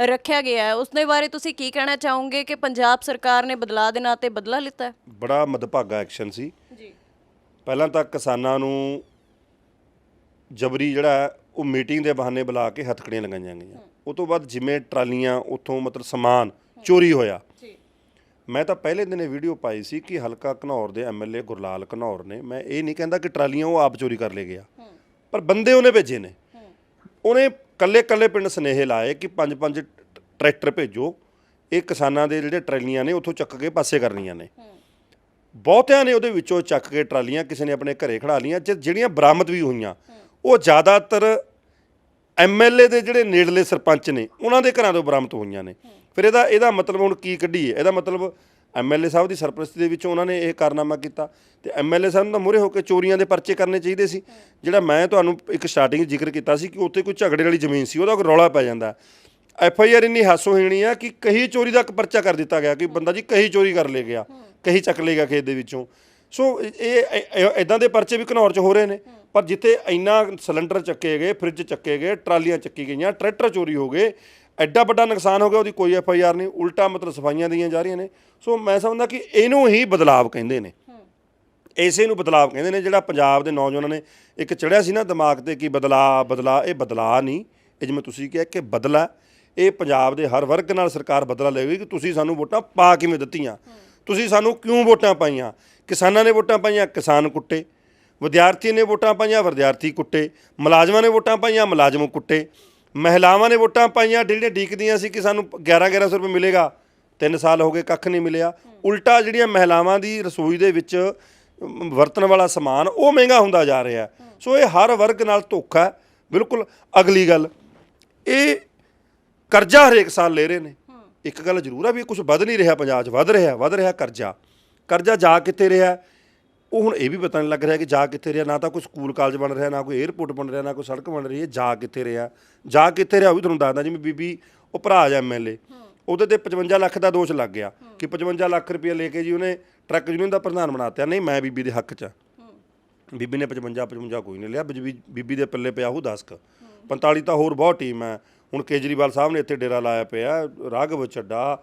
S2: ਰੱਖਿਆ ਗਿਆ ਹੈ। ਉਸ ਦੇ ਬਾਰੇ ਤੁਸੀਂ ਕੀ ਕਹਿਣਾ ਚਾਹੋਗੇ ਕਿ ਪੰਜਾਬ ਸਰਕਾਰ ਨੇ ਬਦਲਾਅ ਦੇ ਨਾਂ ਤੇ ਬਦਲਾ ਲਿੱਤਾ ਹੈ?
S1: ਬੜਾ ਮਦਭਾਗਾ ਐਕਸ਼ਨ ਸੀ।
S2: ਜੀ।
S1: ਪਹਿਲਾਂ ਤਾਂ ਕਿਸਾਨਾਂ ਨੂੰ ਜਬਰੀ ਜਿਹੜਾ ਉਹ ਮੀਟਿੰਗ ਦੇ ਬਹਾਨੇ ਬੁਲਾ ਕੇ ਹੱਥਕੜੀਆਂ ਲਗਾਈਆਂ ਗਈਆਂ। ਉਸ ਤੋਂ ਬਾਅਦ ਜਿਵੇਂ ਟਰਾਲੀਆਂ ਉੱਥੋਂ ਮਤਲਬ ਸਮਾਨ ਚੋਰੀ ਹੋਇਆ। ਮੈਂ ਤਾਂ ਪਹਿਲੇ ਦਿਨ ਵੀਡੀਓ ਪਾਈ ਸੀ ਕਿ ਹਲਕਾ ਘਨੌਰ ਦੇ ਐਮਐਲਏ ਗੁਰਲਾਲ ਘਨੌਰ ਨੇ ਮੈਂ ਇਹ ਨਹੀਂ ਕਹਿੰਦਾ ਕਿ ਟਰਾਲੀਆਂ ਉਹ ਆਪ ਚੋਰੀ ਕਰ ਲੈ ਗਿਆ। ਪਰ ਬੰਦੇ ਉਹਨੇ ਭੇਜੇ ਨੇ। ਉਹਨੇ ਕੱਲੇ ਕੱਲੇ ਪਿੰਡ ਸਨੇਹੇ ਲਾਏ ਕਿ ਪੰਜ ਪੰਜ ਟਰੈਕਟਰ ਭੇਜੋ। ਇਹ ਕਿਸਾਨਾਂ ਦੇ ਜਿਹੜੇ ਟਰਾਲੀਆਂ ਨੇ ਉੱਥੋਂ ਚੱਕ ਕੇ ਪਾਸੇ ਕਰਨੀਆਂ ਨੇ। ਬਹੁਤਿਆਂ ਨੇ ਉਹਦੇ ਵਿੱਚੋਂ ਚੱਕ ਕੇ ਟਰਾਲੀਆਂ ਕਿਸੇ ਨੇ ਆਪਣੇ ਘਰੇ ਖੜਾ ਲੀਆਂ ਜਿਹੜੀਆਂ ਬਰਾਮਦ ਵੀ ਹੋਈਆਂ। ਉਹ ਜ਼ਿਆਦਾਤਰ ਐਮਐਲਏ ਦੇ ਜਿਹੜੇ ਨੇੜਲੇ ਸਰਪੰਚ ਨੇ, ਉਹਨਾਂ ਦੇ ਘਰਾਂ ਤੋਂ ਬਰਾਮਦ ਹੋਈਆਂ ਨੇ। ਫਿਰ ਇਹਦਾ ਇਹਦਾ ਮਤਲਬ ਹੁਣ ਕੀ ਕੱਢੀਏ? ਇਹਦਾ ਮਤਲਬ ਐਮਐਲਏ ਸਾਹਿਬ ਦੀ ਸਰਪ੍ਰਸਤੀ ਦੇ ਵਿੱਚ ਉਹਨਾਂ ਨੇ ਇਹ ਕਾਰਨਾਮਾ ਕੀਤਾ। ਤੇ ਐਮਐਲਏ ਸਾਹਿਬ ਨੂੰ ਤਾਂ ਮੂਹਰੇ ਹੋ ਕੇ ਚੋਰੀਆਂ ਦੇ ਪਰਚੇ ਕਰਨੇ ਚਾਹੀਦੇ ਸੀ। ਜਿਹੜਾ ਮੈਂ ਤੁਹਾਨੂੰ ਇੱਕ ਸਟਾਰਟਿੰਗ ਜ਼ਿਕਰ ਕੀਤਾ ਸੀ ਕਿ ਉੱਥੇ ਕੋਈ ਝਗੜੇ ਵਾਲੀ ਜ਼ਮੀਨ ਸੀ, ਉਹਦਾ ਕੋਈ ਰੌਲਾ ਪੈ ਜਾਂਦਾ। ਐਫ ਆਈ ਆਰ ਇੰਨੀ ਹਾਸੋਹੀਣੀ ਆ ਕਿ ਕਹੀ ਚੋਰੀ ਦਾ ਇੱਕ ਪਰਚਾ ਕਰ ਦਿੱਤਾ ਗਿਆ ਕਿ ਬੰਦਾ ਜੀ ਕਹੀ ਚੋਰੀ ਕਰ ਲੈ ਗਿਆ, ਕਹੀ ਚੱਕ ਲੈ ਗਿਆ ਖੇਤ ਦੇ ਵਿੱਚੋਂ। ਸੋ ਇਹ ਇਦਾਂ ਦੇ ਪਰਚੇ ਵੀ ਘਨੌਰ 'ਚ ਹੋ ਰਹੇ ਨੇ, ਪਰ ਜਿੱਥੇ ਇੰਨਾ ਸਿਲੰਡਰ ਚੱਕੇ ਗਏ, ਫ੍ਰਿਜ ਚੱਕੇ ਗਏ, ਟਰਾਲੀਆਂ ਚੱਕੀ ਗਈਆਂ, ਟਰੈਕਟਰ ਚੋਰੀ ਹੋ ਗਏ, ਐਡਾ ਵੱਡਾ ਨੁਕਸਾਨ ਹੋ ਗਿਆ, ਉਹਦੀ ਕੋਈ ਐਫ ਆਈ ਆਰ ਨਹੀਂ, ਉਲਟਾ ਮਤਲਬ ਸਫਾਈਆਂ ਦੀਆਂ ਜਾ ਰਹੀਆਂ ਨੇ। ਸੋ ਮੈਂ ਸਮਝਦਾ ਕਿ ਇਹਨੂੰ ਹੀ ਬਦਲਾਵ ਕਹਿੰਦੇ ਨੇ। ਇਸੇ ਨੂੰ ਬਦਲਾਵ ਕਹਿੰਦੇ ਨੇ, ਜਿਹੜਾ ਪੰਜਾਬ ਦੇ ਨੌਜਵਾਨਾਂ ਨੇ ਇੱਕ ਚੜਿਆ ਸੀ ਨਾ ਦਿਮਾਗ ਤੇ ਕਿ ਬਦਲਾ ਬਦਲਾ, ਇਹ ਬਦਲਾ ਨਹੀਂ। ਇਹ ਜਿਵੇਂ ਤੁਸੀਂ ਕਿਹਾ ਕਿ ਬਦਲਾ, ਇਹ ਪੰਜਾਬ ਦੇ ਹਰ ਵਰਗ ਨਾਲ ਸਰਕਾਰ ਬਦਲਾ ਲਏਗੀ ਕਿ ਤੁਸੀਂ ਸਾਨੂੰ ਵੋਟਾਂ ਪਾ ਕਿਵੇਂ ਦਿੱਤੀਆਂ? ਤੁਸੀਂ ਸਾਨੂੰ ਕਿਉਂ ਵੋਟਾਂ ਪਾਈਆਂ? ਕਿਸਾਨਾਂ ਨੇ ਵੋਟਾਂ ਪਾਈਆਂ, ਕਿਸਾਨ ਕੁੱਟੇ। ਵਿਦਿਆਰਥੀ ਨੇ ਵੋਟਾਂ ਪਾਈਆਂ, ਵਿਦਿਆਰਥੀ ਕੁੱਟੇ। ਮੁਲਾਜ਼ਮਾਂ ਨੇ ਵੋਟਾਂ ਪਾਈਆਂ, ਮੁਲਾਜ਼ਮ ਕੁੱਟੇ। ਮਹਿਲਾਵਾਂ ਨੇ ਵੋਟਾਂ ਪਾਈਆਂ ਜਿਹੜੀਆਂ ਡੀਕਦੀਆਂ ਸੀ ਕਿ ਸਾਨੂੰ 11 1100 ਰੁਪਏ ਮਿਲੇਗਾ। 3 ਸਾਲ ਹੋ ਗਏ, ਕੱਖ ਨਹੀਂ ਮਿਲਿਆ। ਉਲਟਾ ਜਿਹੜੀਆਂ ਮਹਿਲਾਵਾਂ ਦੀ ਰਸੋਈ ਦੇ ਵਿੱਚ ਵਰਤਣ ਵਾਲਾ ਸਮਾਨ, ਉਹ ਮਹਿੰਗਾ ਹੁੰਦਾ ਜਾ ਰਿਹਾ। ਸੋ ਇਹ ਹਰ ਵਰਗ ਨਾਲ ਧੋਖਾ ਬਿਲਕੁਲ ਅਗਲੀ ਗੱਲ। ਇਹ ਕਰਜ਼ਾ ਹਰੇਕ ਸਾਲ ਲੈ ਰਹੇ ਨੇ। ਇੱਕ ਗੱਲ ਜ਼ਰੂਰ ਆ ਵੀ ਕੁਝ ਵੱਧ ਨਹੀਂ ਰਿਹਾ ਪੰਜਾਬ 'ਚ ਵੱਧ ਰਿਹਾ ਵੱਧ ਰਿਹਾ ਕਰਜ਼ਾ। ਕਰਜ਼ਾ ਜਾ ਕਿੱਥੇ ਰਿਹਾ ਉਹ ਹੁਣ ਇਹ ਵੀ ਪਤਾ ਨਹੀਂ ਲੱਗ ਰਿਹਾ ਕਿ ਜਾ ਕਿੱਥੇ ਰਿਹਾ, ਨਾ ਤਾਂ ਕੋਈ ਸਕੂਲ ਕਾਲਜ ਬਣ ਰਿਹਾ, ਨਾ ਕੋਈ 에ਅਰਪੋਰਟ ਬਣ ਰਿਹਾ, ਨਾ ਕੋਈ ਸੜਕ ਬਣ ਰਹੀ ਹੈ, ਜਾ ਕਿੱਥੇ ਰਿਹਾ? ਜਾ ਕਿੱਥੇ ਰਿਹਾ ਉਹ ਵੀ ਤੁਹਾਨੂੰ ਦੱਸਦਾ, ਜਿਵੇਂ ਬੀਬੀ, ਉਹ ਭਰਾ ਜਾ ਐਮਐਲਏ ਉਹਦੇ ਤੇ 55 ਲੱਖ ਦਾ ਦੋਸ਼ ਲੱਗ ਗਿਆ ਕਿ 55 ਲੱਖ ਰੁਪਏ ਲੈ ਕੇ ਜੀ ਉਹਨੇ ਟਰੱਕ ਯੂਨੀਅਨ ਦਾ ਪ੍ਰਧਾਨ ਬਣਾਤਿਆ ਨਹੀਂ, ਮੈਂ ਬੀਬੀ ਦੇ ਹੱਕ 'ਚ ਆ। ਬੀਬੀ ਨੇ 55 55 ਕੋਈ ਨਹੀਂ ਲਿਆ। ਬੀਬੀ ਬੀਬੀ ਦੇ ਪੱਲੇ ਪਿਆ ਉਹ 10 ਕ। 45 ਤਾਂ ਹੋਰ ਬਹੁਤ ਟੀਮ ਹੈ। ਹੁਣ ਕੇਜਰੀਵਾਲ ਸਾਹਿਬ ਨੇ ਇੱਥੇ ਡੇਰਾ ਲਾਇਆ ਪਿਆ, ਰਾਘਵ ਚੱਡਾ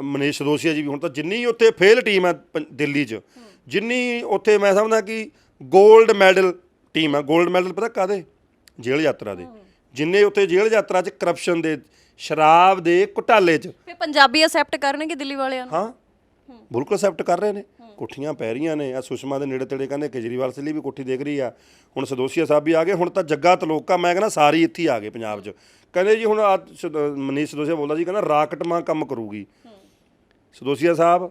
S1: ਮਨੀਸ਼ ਦੋਸੀਆ ਜੀ ਵੀ ਹੁਣ ਤਾਂ ਜਿੰਨੀ ਉੱਥੇ ਫੇਲ ਟੀਮ ਹੈ ਪੰ- ਦਿੱਲੀ 'ਚ ਜਿੰਨੀ ਉੱਥੇ ਮੈਂ ਸਮਝਦਾ ਕਿ 골ਡ ਮੈਡਲ ਟੀਮ ਹੈ 골ਡ ਮੈਡਲ ਪਤਾ ਕਾਦੇ ਜੇਲ੍ਹ ਯਾਤਰਾ ਦੇ। ਜਿੰਨੇ ਉੱਥੇ ਜੇਲ੍ਹ ਯਾਤਰਾ 'ਚ ਕਰਪਸ਼ਨ ਦੇ ਸ਼ਰਾਬ ਦੇ ਘੁਟਾਲੇ 'ਚ।
S2: ਫੇ ਪੰਜਾਬੀ ਅਸੈਪਟ ਕਰਨਗੇ ਦਿੱਲੀ ਵਾਲਿਆਂ ਨੂੰ?
S1: ਹਾਂ। ਬਿਲਕੁਲ ਅਸੈਪਟ ਕਰ ਰਹੇ ਨੇ। ਕੋਠੀਆਂ ਪੈ ਰਹੀਆਂ ਨੇ। ਆ ਸੁਸ਼ਮਾ ਦੇ ਨੇੜੇ ਤੇੜੇ ਕਹਿੰਦੇ ਕੇਜਰੀਵਾਲ ਸਿੰਘ ਲਈ ਵੀ ਕੋਠੀ ਦੇਖ ਰਹੀ ਆ। ਹੁਣ ਸਦੋਸੀਆ ਸਾਹਿਬ ਵੀ ਆ ਗਏ। ਹੁਣ ਤਾਂ ਜੱਗਾ ਤਲੋਕਾ ਮੈਂ ਕਹਿੰਦਾ ਸਾਰੀ ਇੱਥੇ ਹੀ ਆ ਗਏ ਪੰਜਾਬ 'ਚ। ਕਹਿੰਦੇ ਜੀ ਹੁਣ ਆਹ ਸਦ- ਮਨੀਸ਼ ਸਦੋਸੀਆ ਬੋਲਦਾ ਜੀ ਕਹਿੰਦਾ ਰਾਕਟ ਮਾਂ ਕੰਮ ਕਰੂਗੀ। ਸਦੋਸੀਆ ਸਾਹਿਬ,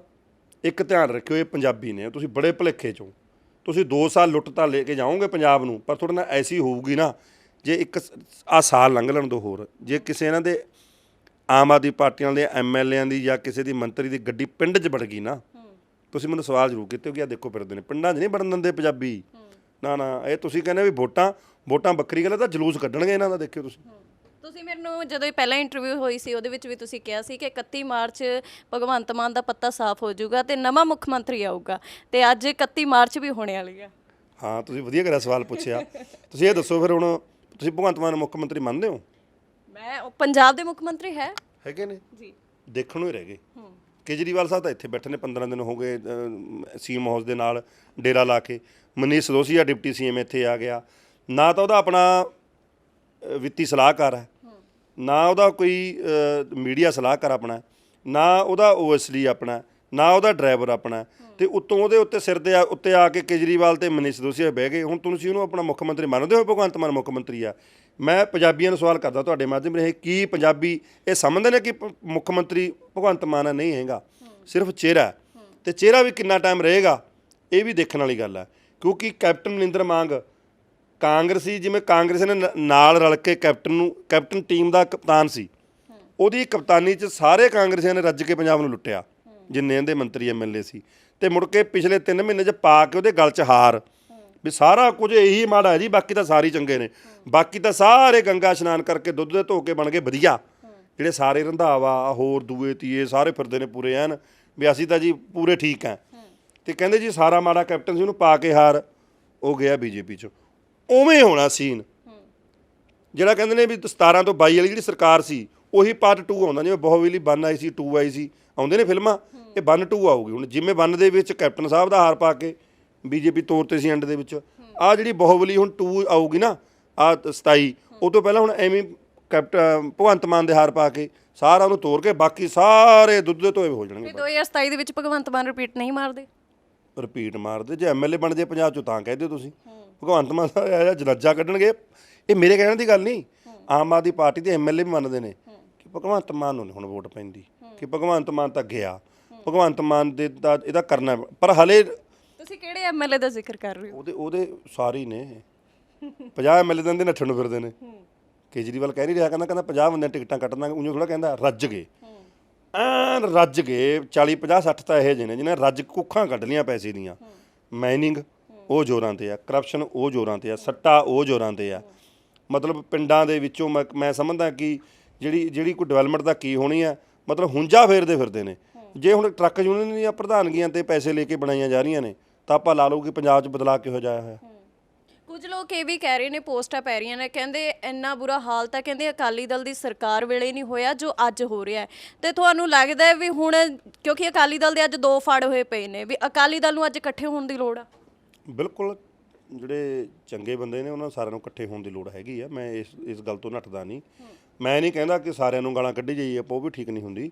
S1: ਇੱਕ ਧਿਆਨ ਰੱਖਿਓ, ਇਹ ਪੰਜਾਬੀ ਨੇ। ਤੁਸੀਂ ਬੜੇ ਭਲੇਖੇ ਚੋਂ। ਤੁਸੀਂ 2 ਸਾਲ ਲੁੱਟ ਤਾਂ ਲੈ ਕੇ ਜਾਓਗੇ ਪੰਜਾਬ ਨੂੰ, ਪਰ ਤੁਹਾਡੇ ਨਾਲ ਐਸੀ ਹੋਊਗੀ ਨਾ, ਜੇ ਇੱਕ ਆ ਸਾਲ ਲੰਘ ਲੈਣ ਦੋ ਹੋਰ। ਜੇ ਕਿਸੇ ਇਹਨਾਂ ਦੇ ਆਮ ਆਦਮੀ ਪਾਰਟੀਆਂ ਦੇ ਐਮਐਲਏਆਂ ਦੀ ਜਾਂ ਕਿਸੇ ਦੀ ਮੰਤਰੀ ਦੀ ਗੱਡੀ ਪਿੰਡ 'ਚ ਵੜ ਗਈ ਨਾ, ਤੁਸੀਂ ਮੈਨੂੰ ਸਵਾਲ ਜ਼ਰੂਰ ਕੀਤੇ ਹੋ ਕਿ ਆ ਦੇਖੋ ਫਿਰਦੇ ਨੇ ਪਿੰਡਾਂ 'ਚ ਨਹੀਂ ਵੜਨ ਦਿੰਦੇ ਪੰਜਾਬੀ? ਨਾ ਨਾ, ਇਹ ਤੁਸੀਂ ਕਹਿੰਦੇ ਵੀ ਵੋਟਾਂ ਵੋਟਾਂ ਬੱਕਰੀ ਗੱਲ ਹੈ ਤਾਂ ਜਲੂਸ ਕੱਢਣਗੇ ਇਹਨਾਂ ਦਾ, ਦੇਖਿਓ ਤੁਸੀਂ।
S2: ਤੁਸੀਂ ਮੈਨੂੰ ਜਦੋਂ ਇਹ ਪਹਿਲਾ ਇੰਟਰਵਿਊ ਹੋਈ ਸੀ ਉਹਦੇ ਵਿੱਚ ਵੀ ਤੁਸੀਂ ਕਿਹਾ ਸੀ ਕਿ 31 ਮਾਰਚ ਭਗਵੰਤ ਮਾਨ ਦਾ ਪੱਤਾ ਸਾਫ਼ ਹੋ ਜਾਊਗਾ ਤੇ ਨਵਾਂ ਮੁੱਖ ਮੰਤਰੀ ਆਊਗਾ ਤੇ ਅੱਜ 31 ਮਾਰਚ ਵੀ ਹੋਣੇ ਵਾਲੀ ਆ।
S1: ਹਾਂ ਤੁਸੀਂ ਵਧੀਆ ਕਰਿਆ ਸਵਾਲ ਪੁੱਛਿਆ। ਤੁਸੀਂ ਇਹ ਦੱਸੋ ਫਿਰ ਹੁਣ ਤੁਸੀਂ ਭਗਵੰਤ ਮਾਨ ਨੂੰ ਮੁੱਖ ਮੰਤਰੀ ਮੰਨਦੇ ਹੋ?
S2: ਮੈਂ ਉਹ ਪੰਜਾਬ ਦੇ ਮੁੱਖ ਮੰਤਰੀ ਹੈ।
S1: ਹੈਗੇ ਨੇ?
S2: ਜੀ।
S1: ਦੇਖਣ ਨੂੰ ਹੀ ਰਹਿ ਗਏ। ਕੇਜਰੀਵਾਲ ਸਾਹਿਬ ਤਾਂ ਇੱਥੇ ਬੈਠੇ ਨੇ 15 ਦਿਨ ਹੋ ਗਏ ਸੀਐਮ ਹਾਊਸ ਦੇ ਨਾਲ ਡੇਰਾ ਲਾ ਕੇ। ਮਨੀਸ਼ ਦੋਸੀਆ ਡਿਪਟੀ ਸੀਐਮ ਇੱਥੇ ਆ ਗਿਆ। ਨਾ ਤਾਂ ਉਹਦਾ ਆਪਣਾ ਵਿੱਤੀ ਸਲਾਹਕਾਰ ਹੈ। ਨਾ ਉਹਦਾ ਕੋਈ ਮੀਡੀਆ ਸਲਾਹਕਾਰ ਆਪਣਾ ਨਾ ਉਹਦਾ ਓਐਸਡੀ ਆਪਣਾ ਨਾ ਉਹਦਾ ਡਰਾਈਵਰ ਆਪਣਾ ਹੈ, ਤੇ ਉੱਤੋਂ ਉਹਦੇ ਉੱਤੇ ਸਿਰ ਦੇ ਆ- ਉੱਤੇ ਆ ਕੇ ਕੇਜਰੀਵਾਲ ਤੇ ਮਨੀਸ਼ ਦੋਸੀਆ ਬਹਿ ਗਏ। ਹੁਣ ਤੁਸੀਂ ਉਹਨੂੰ ਆਪਣਾ ਮੁੱਖ ਮੰਤਰੀ ਮੰਨਦੇ ਹੋ ਭਗਵੰਤ ਮਾਨ ਮੁੱਖ ਮੰਤਰੀ ਆ? ਮੈਂ ਪੰਜਾਬੀਆਂ ਨੂੰ ਸਵਾਲ ਕਰਦਾ ਤੁਹਾਡੇ ਮਾਧਿਅਮ ਰਾਹੀਂ ਕੀ ਪੰਜਾਬੀ ਇਹ ਸਮਝਦੇ ਨੇ ਕਿ ਮੁੱਖ ਮੰਤਰੀ ਭਗਵੰਤ ਮਾਨ ਨਹੀਂ ਹੈਗਾ? ਸਿਰਫ ਚਿਹਰਾ ਹੈ। ਤੇ ਚਿਹਰਾ ਵੀ ਕਿੰਨਾ ਟਾਈਮ ਰਹੇਗਾ? ਇਹ ਵੀ ਦੇਖਣ ਵਾਲੀ ਗੱਲ ਹੈ। ਕਿਉਂਕਿ ਕੈਪਟਨ ਮਨਿੰਦਰ ਮਾਂਗ ਕਾਂਗਰਸੀ ਜਿਵੇਂ ਕਾਂਗਰਸ ਨੇ ਨ- ਨਾਲ ਰਲ ਕੇ ਕੈਪਟਨ ਨੂੰ, ਕੈਪਟਨ ਟੀਮ ਦਾ ਕਪਤਾਨ ਸੀ। ਉਹਦੀ ਕਪਤਾਨੀ 'ਚ ਸਾਰੇ ਕਾਂਗਰਸੀਆਂ ਨੇ ਰੱਜ ਕੇ ਪੰਜਾਬ ਨੂੰ ਲੁੱਟਿਆ, ਜਿੰਨੇ ਇਹਦੇ ਮੰਤਰੀ ਐਮਐਲਏ ਸੀ। ਤੇ ਮੁੜ ਕੇ ਪਿਛਲੇ 3 ਮਹੀਨੇ 'ਚ ਪਾ ਕੇ ਉਹਦੇ ਗਲ 'ਚ ਹਾਰ। ਵੀ ਸਾਰਾ ਕੁਝ ਇਹੀ ਮਾੜਾ ਹੈ ਜੀ, ਬਾਕੀ ਤਾਂ ਸਾਰੇ ਹੀ ਚੰਗੇ ਨੇ। ਬਾਕੀ ਤਾਂ ਸਾਰੇ ਗੰਗਾ ਇਸ਼ਨਾਨ ਕਰਕੇ ਦੁੱਧ ਦੇ ਧੋ ਕੇ ਬਣ ਗਏ, ਵਧੀਆ। ਜਿਹੜੇ ਸਾਰੇ ਰੰਧਾਵਾ ਹੋਰ ਦੂਏ ਤੀਏ, ਸਾਰੇ ਫਿਰਦੇ ਨੇ ਪੂਰੇ ਐਨ, ਵੀ ਅਸੀਂ ਤਾਂ ਜੀ ਪੂਰੇ ਠੀਕ ਆ ਤੇ ਕਹਿੰਦੇ ਜੀ ਸਾਰਾ ਮਾੜਾ ਕੈਪਟਨ ਸੀ, ਉਹਨੂੰ ਪਾ ਕੇ ਹਾਰ, ਉਹ ਗਿਆ ਬੀਜੇਪੀ 'ਚ। ਉਵੇਂ ਹੋਣਾ ਸੀਨ। ਜਿਹੜਾ ਕਹਿੰਦੇ ਨੇ ਵੀ 17 ਤੋਂ 22 ਵਾਲੀ ਜਿਹੜੀ ਸਰਕਾਰ ਸੀ ਉਹੀ ਪਾਰਟ 2 ਆਉਂਦਾ ਜਿਵੇਂ ਬਹੁਵੀਲੀ 1 ਆਈ ਸੀ 2 ਆਈ ਸੀ। ਆਉਂਦੇ ਨੇ ਫਿਲਮਾਂ ਇਹ 1 2 ਆਊਗੀ। ਹੁਣ ਜਿਵੇਂ 1 ਦੇ ਵਿੱਚ ਕੈਪਟਨ ਸਾਹਿਬ ਦਾ ਹਾਰ ਪਾ ਕੇ ਬੀਜੇਪੀ ਤੋਰ ਤੇ ਸੀ ਐਂਡ ਦੇ ਵਿੱਚ ਆ ਜਿਹੜੀ ਬਹੁਵਲੀ ਹੁਣ 2 ਆਊਗੀ ਨਾ ਆ 27 ਉਹ ਤੋਂ ਪਹਿਲਾਂ ਹੁਣ ਐਵੇਂ ਕੈਪਟਨ ਭਗਵੰਤ ਮਾਨ ਦੇ ਹਾਰ ਪਾ ਕੇ ਸਾਰਾ ਉਹਨੂੰ ਤੋੜ ਕੇ ਬਾਕੀ ਸਾਰੇ ਦੁੱਧ ਦੇ ਧੋਏ ਹੋ ਜਾਣਗੇ।
S2: ਤੇ 2027 ਦੇ ਵਿੱਚ ਭਗਵੰਤ ਮਾਨ ਰਿਪੀਟ ਨਹੀਂ ਮਾਰਦੇ?
S1: ਰਿਪੀਟ ਮਾਰਦੇ ਜੇ ਐਮਐਲਏ ਬਣ ਜੇ ਪੰਜਾਬ ਚੋਂ ਤਾਂ ਕਹਿ ਦਿਓ ਤੁਸੀਂ। ਭਗਵੰਤ ਮਾਨ ਸਾਹਿਬ ਇਹੋ ਜਿਹਾ ਜਨਾਜਾ ਕੱਢਣਗੇ ਇਹ ਮੇਰੇ ਕਹਿਣ ਦੀ ਗੱਲ ਨਹੀਂ। ਆਮ ਆਦਮੀ ਪਾਰਟੀ ਦੇ ਐਮਐਲਏ ਵੀ ਮੰਨਦੇ ਨੇ ਕਿ ਭਗਵੰਤ ਮਾਨ ਨੂੰ ਨੀ ਹੁਣ ਵੋਟ ਪੈਂਦੀ ਕਿ ਭਗਵੰਤ ਮਾਨ ਤਾਂ ਗਿਆ ਭਗਵੰਤ ਮਾਨ ਦੇ ਤਾਂ ਇਹਦਾ ਕਰਨਾ ਪਰ ਹਲੇ
S2: ਤੁਸੀਂ ਕਿਹੜੇ ਐਮਐਲਏ ਦਾ ਜ਼ਿਕਰ ਕਰ ਰਹੇ ਹੋ?
S1: ਉਹਦੇ ਉਹਦੇ ਸਾਰੇ ਹੀ ਨੇ। 50 ਐਮਐਲਏ ਦੇ ਅੰਦਰ ਨੱਠਣ ਨੂੰ ਫਿਰਦੇ ਨੇ। ਕੇਜਰੀਵਾਲ ਕਹਿ ਨਹੀਂ ਰਿਹਾ ਕਹਿੰਦਾ ਕਹਿੰਦਾ 50 ਬੰਦੇ ਟਿਕਟਾਂ ਕੱਟ ਦਾਂਗੇ ਉਹਨੂੰ ਥੋੜਾ ਕਹਿੰਦਾ ਰੱਜ ਗਏ। ਐਨ ਰੱਜ ਗਏ 40 50 60 ਤਾਂ ਇਹੋ ਜਿਹੇ ਨੇ ਜਿਹਨੇ ਰੱਜ ਕੁੱਖਾਂ ਕੱਢ ਲੀਆਂ ਪੈਸੇ ਦੀਆਂ। ਮਾਈਨਿੰਗ। ਉਹ ਜ਼ੋਰਾਂ ਤੇ ਆ ਕਰਪਸ਼ਨ ਉਹ ਜ਼ੋਰਾਂ ਤੇ ਆ, ਸੱਟਾ ਉਹ ਜ਼ੋਰਾਂ ਤੇ ਆ। ਮਤਲਬ ਪਿੰਡਾਂ ਦੇ ਵਿੱਚੋਂ ਮੈਂ ਮੈਂ ਸਮਝਦਾ ਕਿ ਜਿਹੜੀ ਜਿਹੜੀ ਕੋਈ ਡਿਵੈਲਪਮੈਂਟ ਦਾ ਕੀ ਹੋਣੀ ਆ, ਮਤਲਬ ਹੁੰਜਾ ਫੇਰਦੇ ਫਿਰਦੇ ਨੇ। ਜੇ ਹੁਣ ਟਰੱਕ ਯੂਨੀਅਨ ਦੀਆਂ ਪ੍ਰਧਾਨਗੀਆਂ ਤੇ ਪੈਸੇ ਲੈ ਕੇ ਬਣਾਈਆਂ ਜਾ ਰਹੀਆਂ ਨੇ, ਤਾਂ ਆਪਾਂ ਲਾ ਲਓ ਕਿ ਪੰਜਾਬ 'ਚ ਬਦਲਾਅ ਕਿਹੋ ਜਿਹਾ ਹੋਇਆ।
S2: ਕੁਝ ਲੋਕ ਇਹ ਵੀ ਕਹਿ ਰਹੇ ਨੇ, ਪੋਸਟਾਂ ਪੈ ਰਹੀਆਂ ਨੇ, ਕਹਿੰਦੇ ਇੰਨਾ ਬੁਰਾ ਹਾਲ ਤਾਂ ਕਹਿੰਦੇ ਅਕਾਲੀ ਦਲ ਦੀ ਸਰਕਾਰ ਵੇਲੇ ਨਹੀਂ ਹੋਇਆ, ਜੋ ਅੱਜ ਹੋ ਰਿਹਾ ਹੈ। ਤੇ ਤੁਹਾਨੂੰ ਲੱਗਦਾ ਹੈ ਵੀ ਹੁਣ, ਕਿਉਂਕਿ ਅਕਾਲੀ ਦਲ ਦੇ ਅੱਜ ਦੋ ਫੜ ਹੋਏ ਪਏ ਨੇ, ਵੀ ਅਕਾਲੀ ਦਲ ਨੂੰ ਅੱਜ ਇਕੱਠੇ ਹੋਣ ਦੀ ਲੋੜ ਆ?
S1: ਬਿਲਕੁਲ ਜਿਹੜੇ ਚੰਗੇ ਬੰਦੇ ਨੇ ਉਹਨਾਂ ਸਾਰਿਆਂ ਨੂੰ ਇਕੱਠੇ ਹੋਣ ਦੀ ਲੋੜ ਹੈਗੀ ਆ। ਮੈਂ ਇਸ ਇਸ ਗੱਲ ਤੋਂ ਨੱਠਦਾ ਨਹੀਂ। ਮੈਂ ਨਹੀਂ ਕਹਿੰਦਾ ਕਿ ਸਾਰਿਆਂ ਨੂੰ ਗਾਲਾਂ ਕੱਢੀ ਜਾਈਏ ਆਪਾਂ, ਉਹ ਵੀ ਠੀਕ ਨਹੀਂ ਹੁੰਦੀ।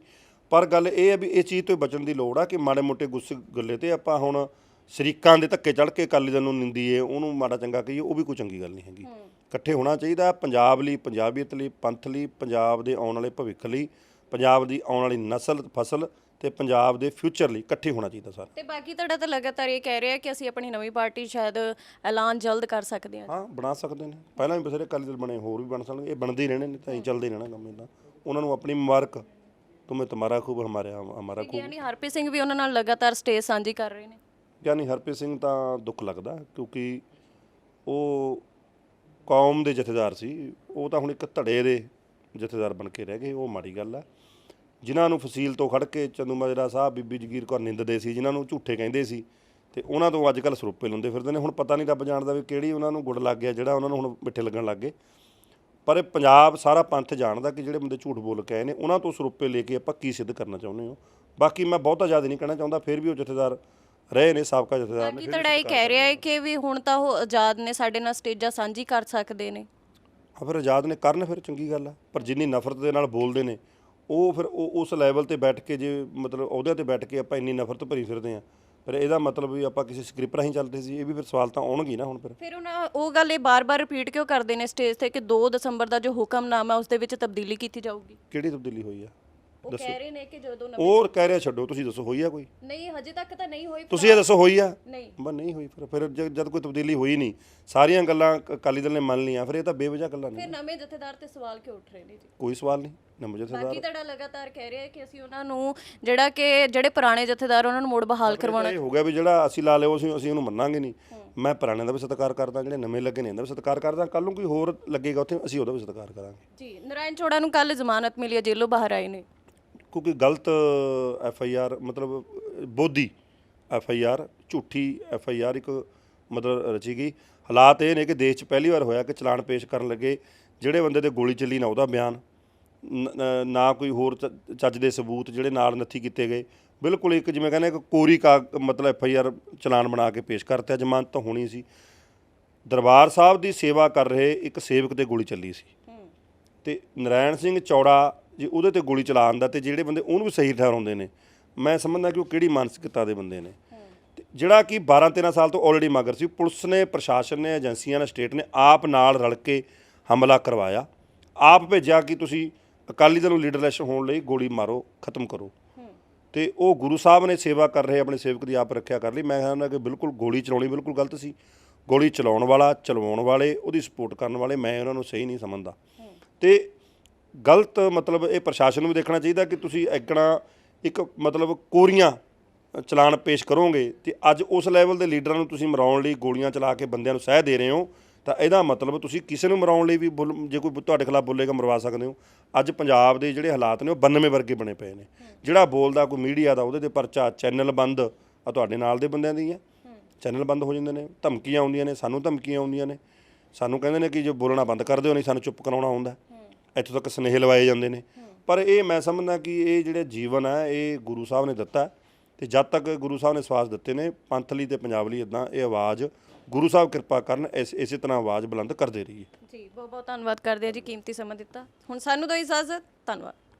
S1: ਪਰ ਗੱਲ ਇਹ ਹੈ ਵੀ ਇਸ ਚੀਜ਼ ਤੋਂ ਬਚਣ ਦੀ ਲੋੜ ਆ ਕਿ ਮਾੜੇ ਮੋਟੇ ਗੁੱਸੇ ਗੱਲੇ ਤੇ ਆਪਾਂ ਹੁਣ ਸ਼ਰੀਕਾਂ ਦੇ ਧੱਕੇ ਚੜ ਕੇ ਅਕਾਲੀ ਦਲ ਨੂੰ ਨਿੰਦੀਏ, ਉਹਨੂੰ ਮਾੜਾ ਚੰਗਾ ਕਹੀਏ, ਉਹ ਵੀ ਕੋਈ ਚੰਗੀ ਗੱਲ ਨਹੀਂ ਹੈਗੀ। ਇਕੱਠੇ ਹੋਣਾ ਚਾਹੀਦਾ ਪੰਜਾਬ ਲਈ, ਪੰਜਾਬੀਅਤ ਲਈ, ਪੰਥ ਲਈ, ਪੰਜਾਬ ਦੇ ਆਉਣ ਵਾਲੇ ਭਵਿੱਖ ਲਈ, ਪੰਜਾਬ ਦੀ ਆਉਣ ਵਾਲੀ ਨਸਲ, ਫਸਲ ਤੇ ਪੰਜਾਬ ਦੇ ਫਿਊਚਰ ਲਈ ਇਕੱਠੇ ਹੋਣਾ ਚਾਹੀਦਾ ਸਰ।
S2: ਤੇ ਬਾਕੀ ਤੁਹਾਡਾ ਤਾਂ ਲਗਾਤਾਰ ਇਹ ਕਹਿ ਰਿਹਾ ਕਿ ਅਸੀਂ ਆਪਣੀ ਨਵੀਂ ਪਾਰਟੀ ਸ਼ਾਇਦ ਐਲਾਨ ਜਲਦ ਕਰ ਸਕਦੇ ਹਾਂ।
S1: ਹਾਂ ਬਣਾ ਸਕਦੇ ਨੇ। ਪਹਿਲਾਂ ਵੀ ਬਥੇਰੇ ਅਕਾਲੀ ਦਲ ਬਣੇ ਹੋਰ ਵੀ ਬਣ ਸਕਣਗੇ ਇਹ ਬਣਦੇ ਹੀ ਰਹਿਣੇ ਨੇ ਤਾਂ ਹੀ ਚੱਲਦੇ ਰਹਿਣਾ ਕੰਮ ਇਹਦਾ। ਉਹਨਾਂ ਨੂੰ ਆਪਣੀ ਮੁਬਾਰਕ ਤੁਮੇ ਤੁਹਾਡਾ ਖੂਬ ਹਮਾਰੇ ਹਮਾਰਾ ਖੂਬ।
S2: ਯਾਨੀ ਹਰਪ੍ਰੀਤ ਸਿੰਘ ਵੀ ਉਹਨਾਂ ਨਾਲ ਲਗਾਤਾਰ ਸਟੇਜ ਸਾਂਝੀ ਕਰ ਰਹੇ ਨੇ।
S1: ਯਾਨੀ ਹਰਪ੍ਰੀਤ ਸਿੰਘ ਤਾਂ ਦੁੱਖ ਲੱਗਦਾ ਕਿਉਂਕਿ ਉਹ ਕੌਮ ਦੇ ਜਥੇਦਾਰ ਸੀ। ਉਹ ਤਾਂ ਹੁਣ ਇੱਕ ਧੜੇ ਦੇ ਜਥੇਦਾਰ ਬਣ ਕੇ ਰਹਿ ਗਏ ਉਹ ਮਾੜੀ ਗੱਲ ਆ। ਜਿਨ੍ਹਾਂ ਨੂੰ ਫਸੀਲ ਤੋਂ ਖੜ ਕੇ ਚੰਦੂ ਮਾਜਰਾ ਸਾਹਿਬ ਬੀਬੀ ਜਗੀਰ ਕੌਰ ਨਿੰਦਦੇ ਸੀ ਜਿਨ੍ਹਾਂ ਨੂੰ ਝੂਠੇ ਕਹਿੰਦੇ ਸੀ ਤੇ ਉਹਨਾਂ ਤੋਂ ਅੱਜ ਕੱਲ ਸਰੂਪੇ ਲਾਉਂਦੇ ਫਿਰਦੇ ਨੇ। ਹੁਣ ਪਤਾ ਨਹੀਂ ਰੱਬ ਜਾਣਦਾ ਵੀ ਕਿਹੜੀ ਉਹਨਾਂ ਨੂੰ ਗੁੜ ਲੱਗ ਗਿਆ ਜਿਹੜਾ ਉਹਨਾਂ ਨੂੰ ਹੁਣ ਮਿੱਠੇ ਲੱਗਣ ਲੱਗ ਗਏ। ਪਰ ਇਹ ਪੰਜਾਬ ਸਾਰਾ ਪੰਥ ਜਾਣਦਾ ਕਿ ਜਿਹੜੇ ਬੰਦੇ ਝੂਠ ਬੋਲ ਕੇ ਆਏ ਨੇ ਉਹਨਾਂ ਤੋਂ ਸਰੂਪੇ ਲੈ ਕੇ ਆਪਾਂ ਕੀ ਸਿੱਧ ਕਰਨਾ ਚਾਹੁੰਦੇ ਹੋ? ਬਾਕੀ ਮੈਂ ਬਹੁਤਾ ਜ਼ਿਆਦਾ ਨਹੀਂ ਕਹਿਣਾ ਚਾਹੁੰਦਾ ਫਿਰ ਵੀ ਉਹ ਜਥੇਦਾਰ ਰਹੇ ਨੇ ਸਾਬਕਾ ਜਥੇਦਾਰ ਨੇ
S2: ਤੁਹਾਡਾ ਇਹ ਕਹਿ ਰਿਹਾ ਹੈ ਕਿ ਵੀ ਹੁਣ ਤਾਂ ਉਹ ਆਜ਼ਾਦ ਨੇ ਸਾਡੇ ਨਾਲ ਸਟੇਜਾਂ ਸਾਂਝੀ ਕਰ ਸਕਦੇ ਨੇ।
S1: ਹਾਂ ਫਿਰ ਆਜ਼ਾਦ ਨੇ ਕਰਨ ਫਿਰ ਚੰਗੀ ਗੱਲ ਆ ਪਰ ਜਿੰਨੀ ਨਫ਼ਰਤ ਦੇ ਨਾਲ ਬੋਲਦੇ ਨੇ ਉਹ ਫਿਰ ਉਹ ਉਸ ਲੈਵਲ ਤੇ ਬੈਠ ਕੇ ਜੇ ਮਤਲਬ ਅਹੁਦਿਆਂ ਤੇ ਬੈਠ ਕੇ ਆਪਾਂ ਇੰਨੀ ਨਫ਼ਰਤ ਭਰੀ ਫਿਰਦੇ ਆ ਫਿਰ ਇਹਦਾ ਮਤਲਬ ਵੀ ਆਪਾਂ ਕਿਸੇ ਸਕ੍ਰਿਪਟ ਰਾਹੀਂ ਚੱਲਦੇ ਸੀ ਇਹ ਵੀ ਫਿਰ ਸਵਾਲ ਤਾਂ ਆਉਣਗੇ ਨਾ ਹੁਣ ਫਿਰ।
S2: ਫਿਰ ਉਹਨਾਂ ਉਹ ਗੱਲ ਇਹ ਬਾਰ-ਬਾਰ ਰਿਪੀਟ ਕਿਉਂ ਕਰਦੇ ਨੇ ਸਟੇਜ ਤੇ ਕਿ 2 ਦਸੰਬਰ ਦਾ ਜੋ ਹੁਕਮਨਾਮਾ ਉਸ ਦੇ ਵਿੱਚ ਤਬਦੀਲੀ ਕੀਤੀ ਜਾਊਗੀ?
S1: ਕਿਹੜੀ ਤਬਦੀਲੀ ਹੋਈ ਆ?
S2: ਉਹ ਕਹਿ ਰਹੇ ਨੇ ਕਿ ਜਦੋਂ ਨਵੇਂ
S1: ਹੋਰ ਕਹਿ ਰਿਹਾ ਛੱਡੋ ਤੁਸੀਂ ਦੱਸੋ ਹੋਈ ਆ ਕੋਈ?
S2: ਨਹੀਂ ਹਜੇ ਤੱਕ ਤਾਂ ਨਹੀਂ ਹੋਈ
S1: ਤੁਸੀਂ ਇਹ ਦੱਸੋ ਹੋਈ ਆ?
S2: ਨਹੀਂ।
S1: ਬਸ ਨਹੀਂ ਹੋਈ ਫਿਰ ਫਿਰ ਜ- ਜਦ ਕੋਈ ਤਬਦੀਲੀ ਹੋਈ ਨਹੀਂ ਸਾਰੀਆਂ ਗੱਲਾਂ ਕ- ਅਕਾਲੀ ਦਲ ਨੇ ਮੰਨ ਲਈਆਂ ਫਿਰ ਇਹ ਤਾਂ ਬੇਵਜ੍ਹਾ ਗੱਲਾਂ ਨੇ।
S2: ਫਿਰ ਨਵੇਂ ਜਥੇਦਾਰ ਤੇ ਸਵਾਲ ਕਿਉਂ ਉੱਠ ਰਹੇ ਨੇ ਜੀ?
S1: ਕੋਈ ਸਵਾਲ ਨਹੀਂ ਨੰਬਰ ਜਥੇਦਾਰ
S2: ਬਾਕੀ ਤੁਹਾਡਾ ਲਗਾਤਾਰ ਕਹਿ ਰਿਹਾ ਹੈ ਕਿ ਅਸੀਂ ਉਹਨਾਂ ਨੂੰ ਜਿਹੜਾ ਕਿ ਜਿਹੜੇ ਪੁਰਾਣੇ ਜਥੇਦਾਰ ਉਹਨਾਂ ਨੂੰ ਮੁੜ ਬਹਾਲ ਕਰਵਾਉਣਾ
S1: ਇਹ ਹੋ ਗਿਆ ਵੀ ਜਿਹੜਾ ਅਸੀਂ ਲਾ ਲਿਓ ਅਸੀਂ ਅਸੀਂ ਉਹਨੂੰ ਮੰਨਾਂਗੇ ਨਹੀਂ। ਮੈਂ ਪੁਰਾਣਿਆਂ ਦਾ ਵੀ ਸਤਿਕਾਰ ਕਰਦਾ ਜਿਹੜੇ ਨਵੇਂ ਲੱਗੇ ਨੇ ਇਹਦਾ ਵੀ ਸਤਿਕਾਰ ਕਰਦਾ ਕੱਲ ਨੂੰ ਕੋਈ ਹੋਰ ਲੱਗੇਗਾ ਉੱਥੇ ਅਸੀਂ ਉਹਦਾ ਵੀ ਸਤਿਕਾਰ ਕਰਾਂਗੇ।
S2: ਜੀ ਨਰਾਇਣ ਚੋੜਾ ਨੂੰ ਕੱਲ ਜ਼ਮਾਨਤ ਮਿਲੀ ਹੈ ਜੇਲ੍ਹੋਂ ਬਾਹਰ ਆਏ ਨੇ।
S1: ਕਿਉਂਕਿ ਗਲਤ ਐਫ ਆਈ ਆਰ ਮਤਲਬ ਬੋਧੀ ਐਫ ਆਈ ਆਰ ਝੂਠੀ ਐਫ ਆਈ ਆਰ ਇੱਕ ਮਤਲਬ ਰਚੀ ਗਈ। ਹਾਲਾਤ ਇਹ ਨੇ ਕਿ ਦੇਸ਼ 'ਚ ਪਹਿਲੀ ਵਾਰ ਹੋਇਆ ਕਿ ਚਲਾਨ ਪੇਸ਼ ਕਰਨ ਲੱਗੇ ਜਿਹੜੇ ਬੰਦੇ ਤੇ ਗੋਲੀ ਚੱਲੀ ਨਾ ਉਹਦਾ ਬਿਆਨ ਨ- ਕੋਈ ਹੋਰ ਚੱਜ ਦੇ ਸਬੂਤ ਜਿਹੜੇ ਨਾਲ ਨੱਥੀ ਕੀਤੇ ਗਏ। ਬਿਲਕੁਲ ਇੱਕ ਜਿਵੇਂ ਕਹਿੰਦੇ ਇੱਕ ਕੋਰੀ ਕਾ ਮਤਲਬ ਐਫ ਆਈ ਆਰ ਚਲਾਨ ਬਣਾ ਕੇ ਪੇਸ਼ ਕਰਤਾ ਜ਼ਮਾਨਤ ਤਾਂ ਹੋਣੀ ਸੀ। ਦਰਬਾਰ ਸਾਹਿਬ ਦੀ ਸੇਵਾ ਕਰ ਰਹੇ ਇੱਕ ਸੇਵਕ ਤੇ ਗੋਲੀ ਚੱਲੀ ਸੀ। ਤੇ ਨਰਾਇਣ ਸਿੰਘ ਚੌੜਾ ਜੇ ਉਹਦੇ ਤੇ ਗੋਲੀ ਚਲਾਉਣ ਦਾ ਤੇ ਜਿਹੜੇ ਬੰਦੇ, ਉਹਨੂੰ ਵੀ ਸਹੀ ਠਹਿਰਾਉਂਦੇ ਨੇ। ਮੈਂ ਸਮਝਦਾ ਕਿ ਉਹ ਕਿਹੜੀ ਮਾਨਸਿਕਤਾ ਦੇ ਬੰਦੇ ਨੇ। ਤੇ ਜਿਹੜਾ ਕਿ 12 13 ਸਾਲ ਤੋਂ ਆਲਰੇਡੀ ਮਗਰ ਸੀ, ਪੁਲਿਸ ਨੇ, ਪ੍ਰਸ਼ਾਸਨ ਨੇ, ਏਜੰਸੀਆਂ ਨੇ ਸਟੇਟ ਨੇ ਆਪ ਨਾਲ ਰਲ ਕੇ ਹਮਲਾ ਕਰਵਾਇਆ। ਆਪ ਭੇਜਿਆ ਕਿ ਤੁਸੀਂ ਅਕਾਲੀ ਦਲ ਨੂੰ ਲੀਡਰਲੈਸ ਹੋਣ ਲਈ ਗੋਲੀ ਮਾਰੋ, ਖਤਮ ਕਰੋ। ਤੇ ਉਹ ਗੁਰੂ ਸਾਹਿਬ ਨੇ ਸੇਵਾ ਕਰ ਰਹੇ, ਆਪਣੇ ਸੇਵਕ ਦੀ ਆਪ ਰੱਖਿਆ ਕਰ ਲਈ। ਮੈਂ ਕਹਿੰਦਾ ਕਿ ਬਿਲਕੁਲ ਗੋਲੀ ਚਲਾਉਣੀ ਬਿਲਕੁਲ ਗਲਤ ਸੀ। ਗੋਲੀ ਚਲਾਉਣ ਵਾਲਾ ਚਲਵਾਉਣ ਵਾਲੇ, ਉਹਦੀ ਸਪੋਰਟ ਕਰਨ ਵਾਲੇ, ਮੈਂ ਉਹਨਾਂ ਨੂੰ ਸਹੀ ਨਹੀਂ ਸਮਝਦਾ। ਤੇ ਗਲਤ ਮਤਲਬ ਇਹ ਪ੍ਰਸ਼ਾਸਨ ਨੂੰ ਵੀ ਦੇਖਣਾ ਚਾਹੀਦਾ ਕਿ ਤੁਸੀਂ ਐਕਣਾ ਇੱਕ ਮਤਲਬ ਕੋਰੀਆਂ ਚਲਾਨ ਪੇਸ਼ ਕਰੋਗੇ ਤੇ ਅੱਜ ਉਸ ਲੈਵਲ ਦੇ ਲੀਡਰਾਂ ਨੂੰ ਤੁਸੀਂ ਮਰਾਉਣ ਲਈ ਗੋਲੀਆਂ ਚਲਾ ਕੇ ਬੰਦਿਆਂ ਨੂੰ ਸਹਿ ਦੇ ਰਹੇ ਹੋ, ਤਾਂ ਇਹਦਾ ਮਤਲਬ ਤੁਸੀਂ ਕਿਸੇ ਨੂੰ ਮਰਾਉਣ ਲਈ ਵੀ ਬੋਲ- ਜੇ ਕੋਈ ਤੁਹਾਡੇ ਖਿਲਾਫ ਬੋਲੇਗਾ ਮਰਵਾ ਸਕਦੇ ਹੋ। ਅੱਜ ਪੰਜਾਬ ਦੇ ਜਿਹੜੇ ਹਾਲਾਤ ਨੇ ਉਹ 92 ਵਰਗੇ ਬਣੇ ਪਏ ਨੇ। ਜਿਹੜਾ ਬੋਲਦਾ ਕੋਈ ਮੀਡੀਆ ਦਾ ਉਹਦੇ ਤੇ ਪਰਚਾ ਚੈਨਲ ਬੰਦ ਆ ਤੁਹਾਡੇ ਨਾਲ ਦੇ ਬੰਦਿਆਂ ਦੀ ਹੈ। ਚੈਨਲ ਬੰਦ ਹੋ ਜਾਂਦੇ ਨੇ, ਧਮਕੀਆਂ ਆਉਂਦੀਆਂ ਨੇ, ਸਾਨੂੰ ਧਮਕੀਆਂ ਆਉਂਦੀਆਂ ਨੇ। ਸਾਨੂੰ ਕਹਿੰਦੇ ਨੇ ਕਿ ਜੇ ਬੋਲਣਾ ਬੰਦ ਕਰ ਦਿਓ, ਨਹੀਂ ਸਾਨੂੰ ਚੁੱਪ ਕਰਾਉਣਾ ਹੁੰਦਾ ਇੱਥੋਂ ਤੱਕ ਸਨੇਹ ਲਵਾਏ ਜਾਂਦੇ ਨੇ। ਪਰ ਇਹ ਮੈਂ ਸਮਝਦਾ ਕਿ ਇਹ ਜਿਹੜੇ ਜੀਵਨ ਹੈ ਇਹ ਗੁਰੂ ਸਾਹਿਬ ਨੇ ਦਿੱਤਾ ਤੇ ਜਦ ਤੱਕ ਗੁਰੂ ਸਾਹਿਬ ਨੇ ਸਵਾਸ ਦਿੱਤੇ ਨੇ ਪੰਥ ਲਈ ਤੇ ਪੰਜਾਬ ਲਈ ਇਦਾਂ ਇਹ ਆਵਾਜ਼ ਗੁਰੂ ਸਾਹਿਬ ਕਿਰਪਾ ਕਰਨ, ਇਸੇ ਤਰ੍ਹਾਂ ਆਵਾਜ਼ ਬੁਲੰਦ ਕਰਦੇ ਰਹੀਏ।
S2: ਜੀ ਬਹੁਤ ਬਹੁਤ ਧੰਨਵਾਦ ਕਰਦੇ ਹਾਂ ਜੀ ਕੀਮਤੀ ਸਮਾਂ ਦਿੱਤਾ। ਹੁਣ ਸਾਨੂੰ ਦੋ ਇਜਾਜ਼ਤ। ਧੰਨਵਾਦ।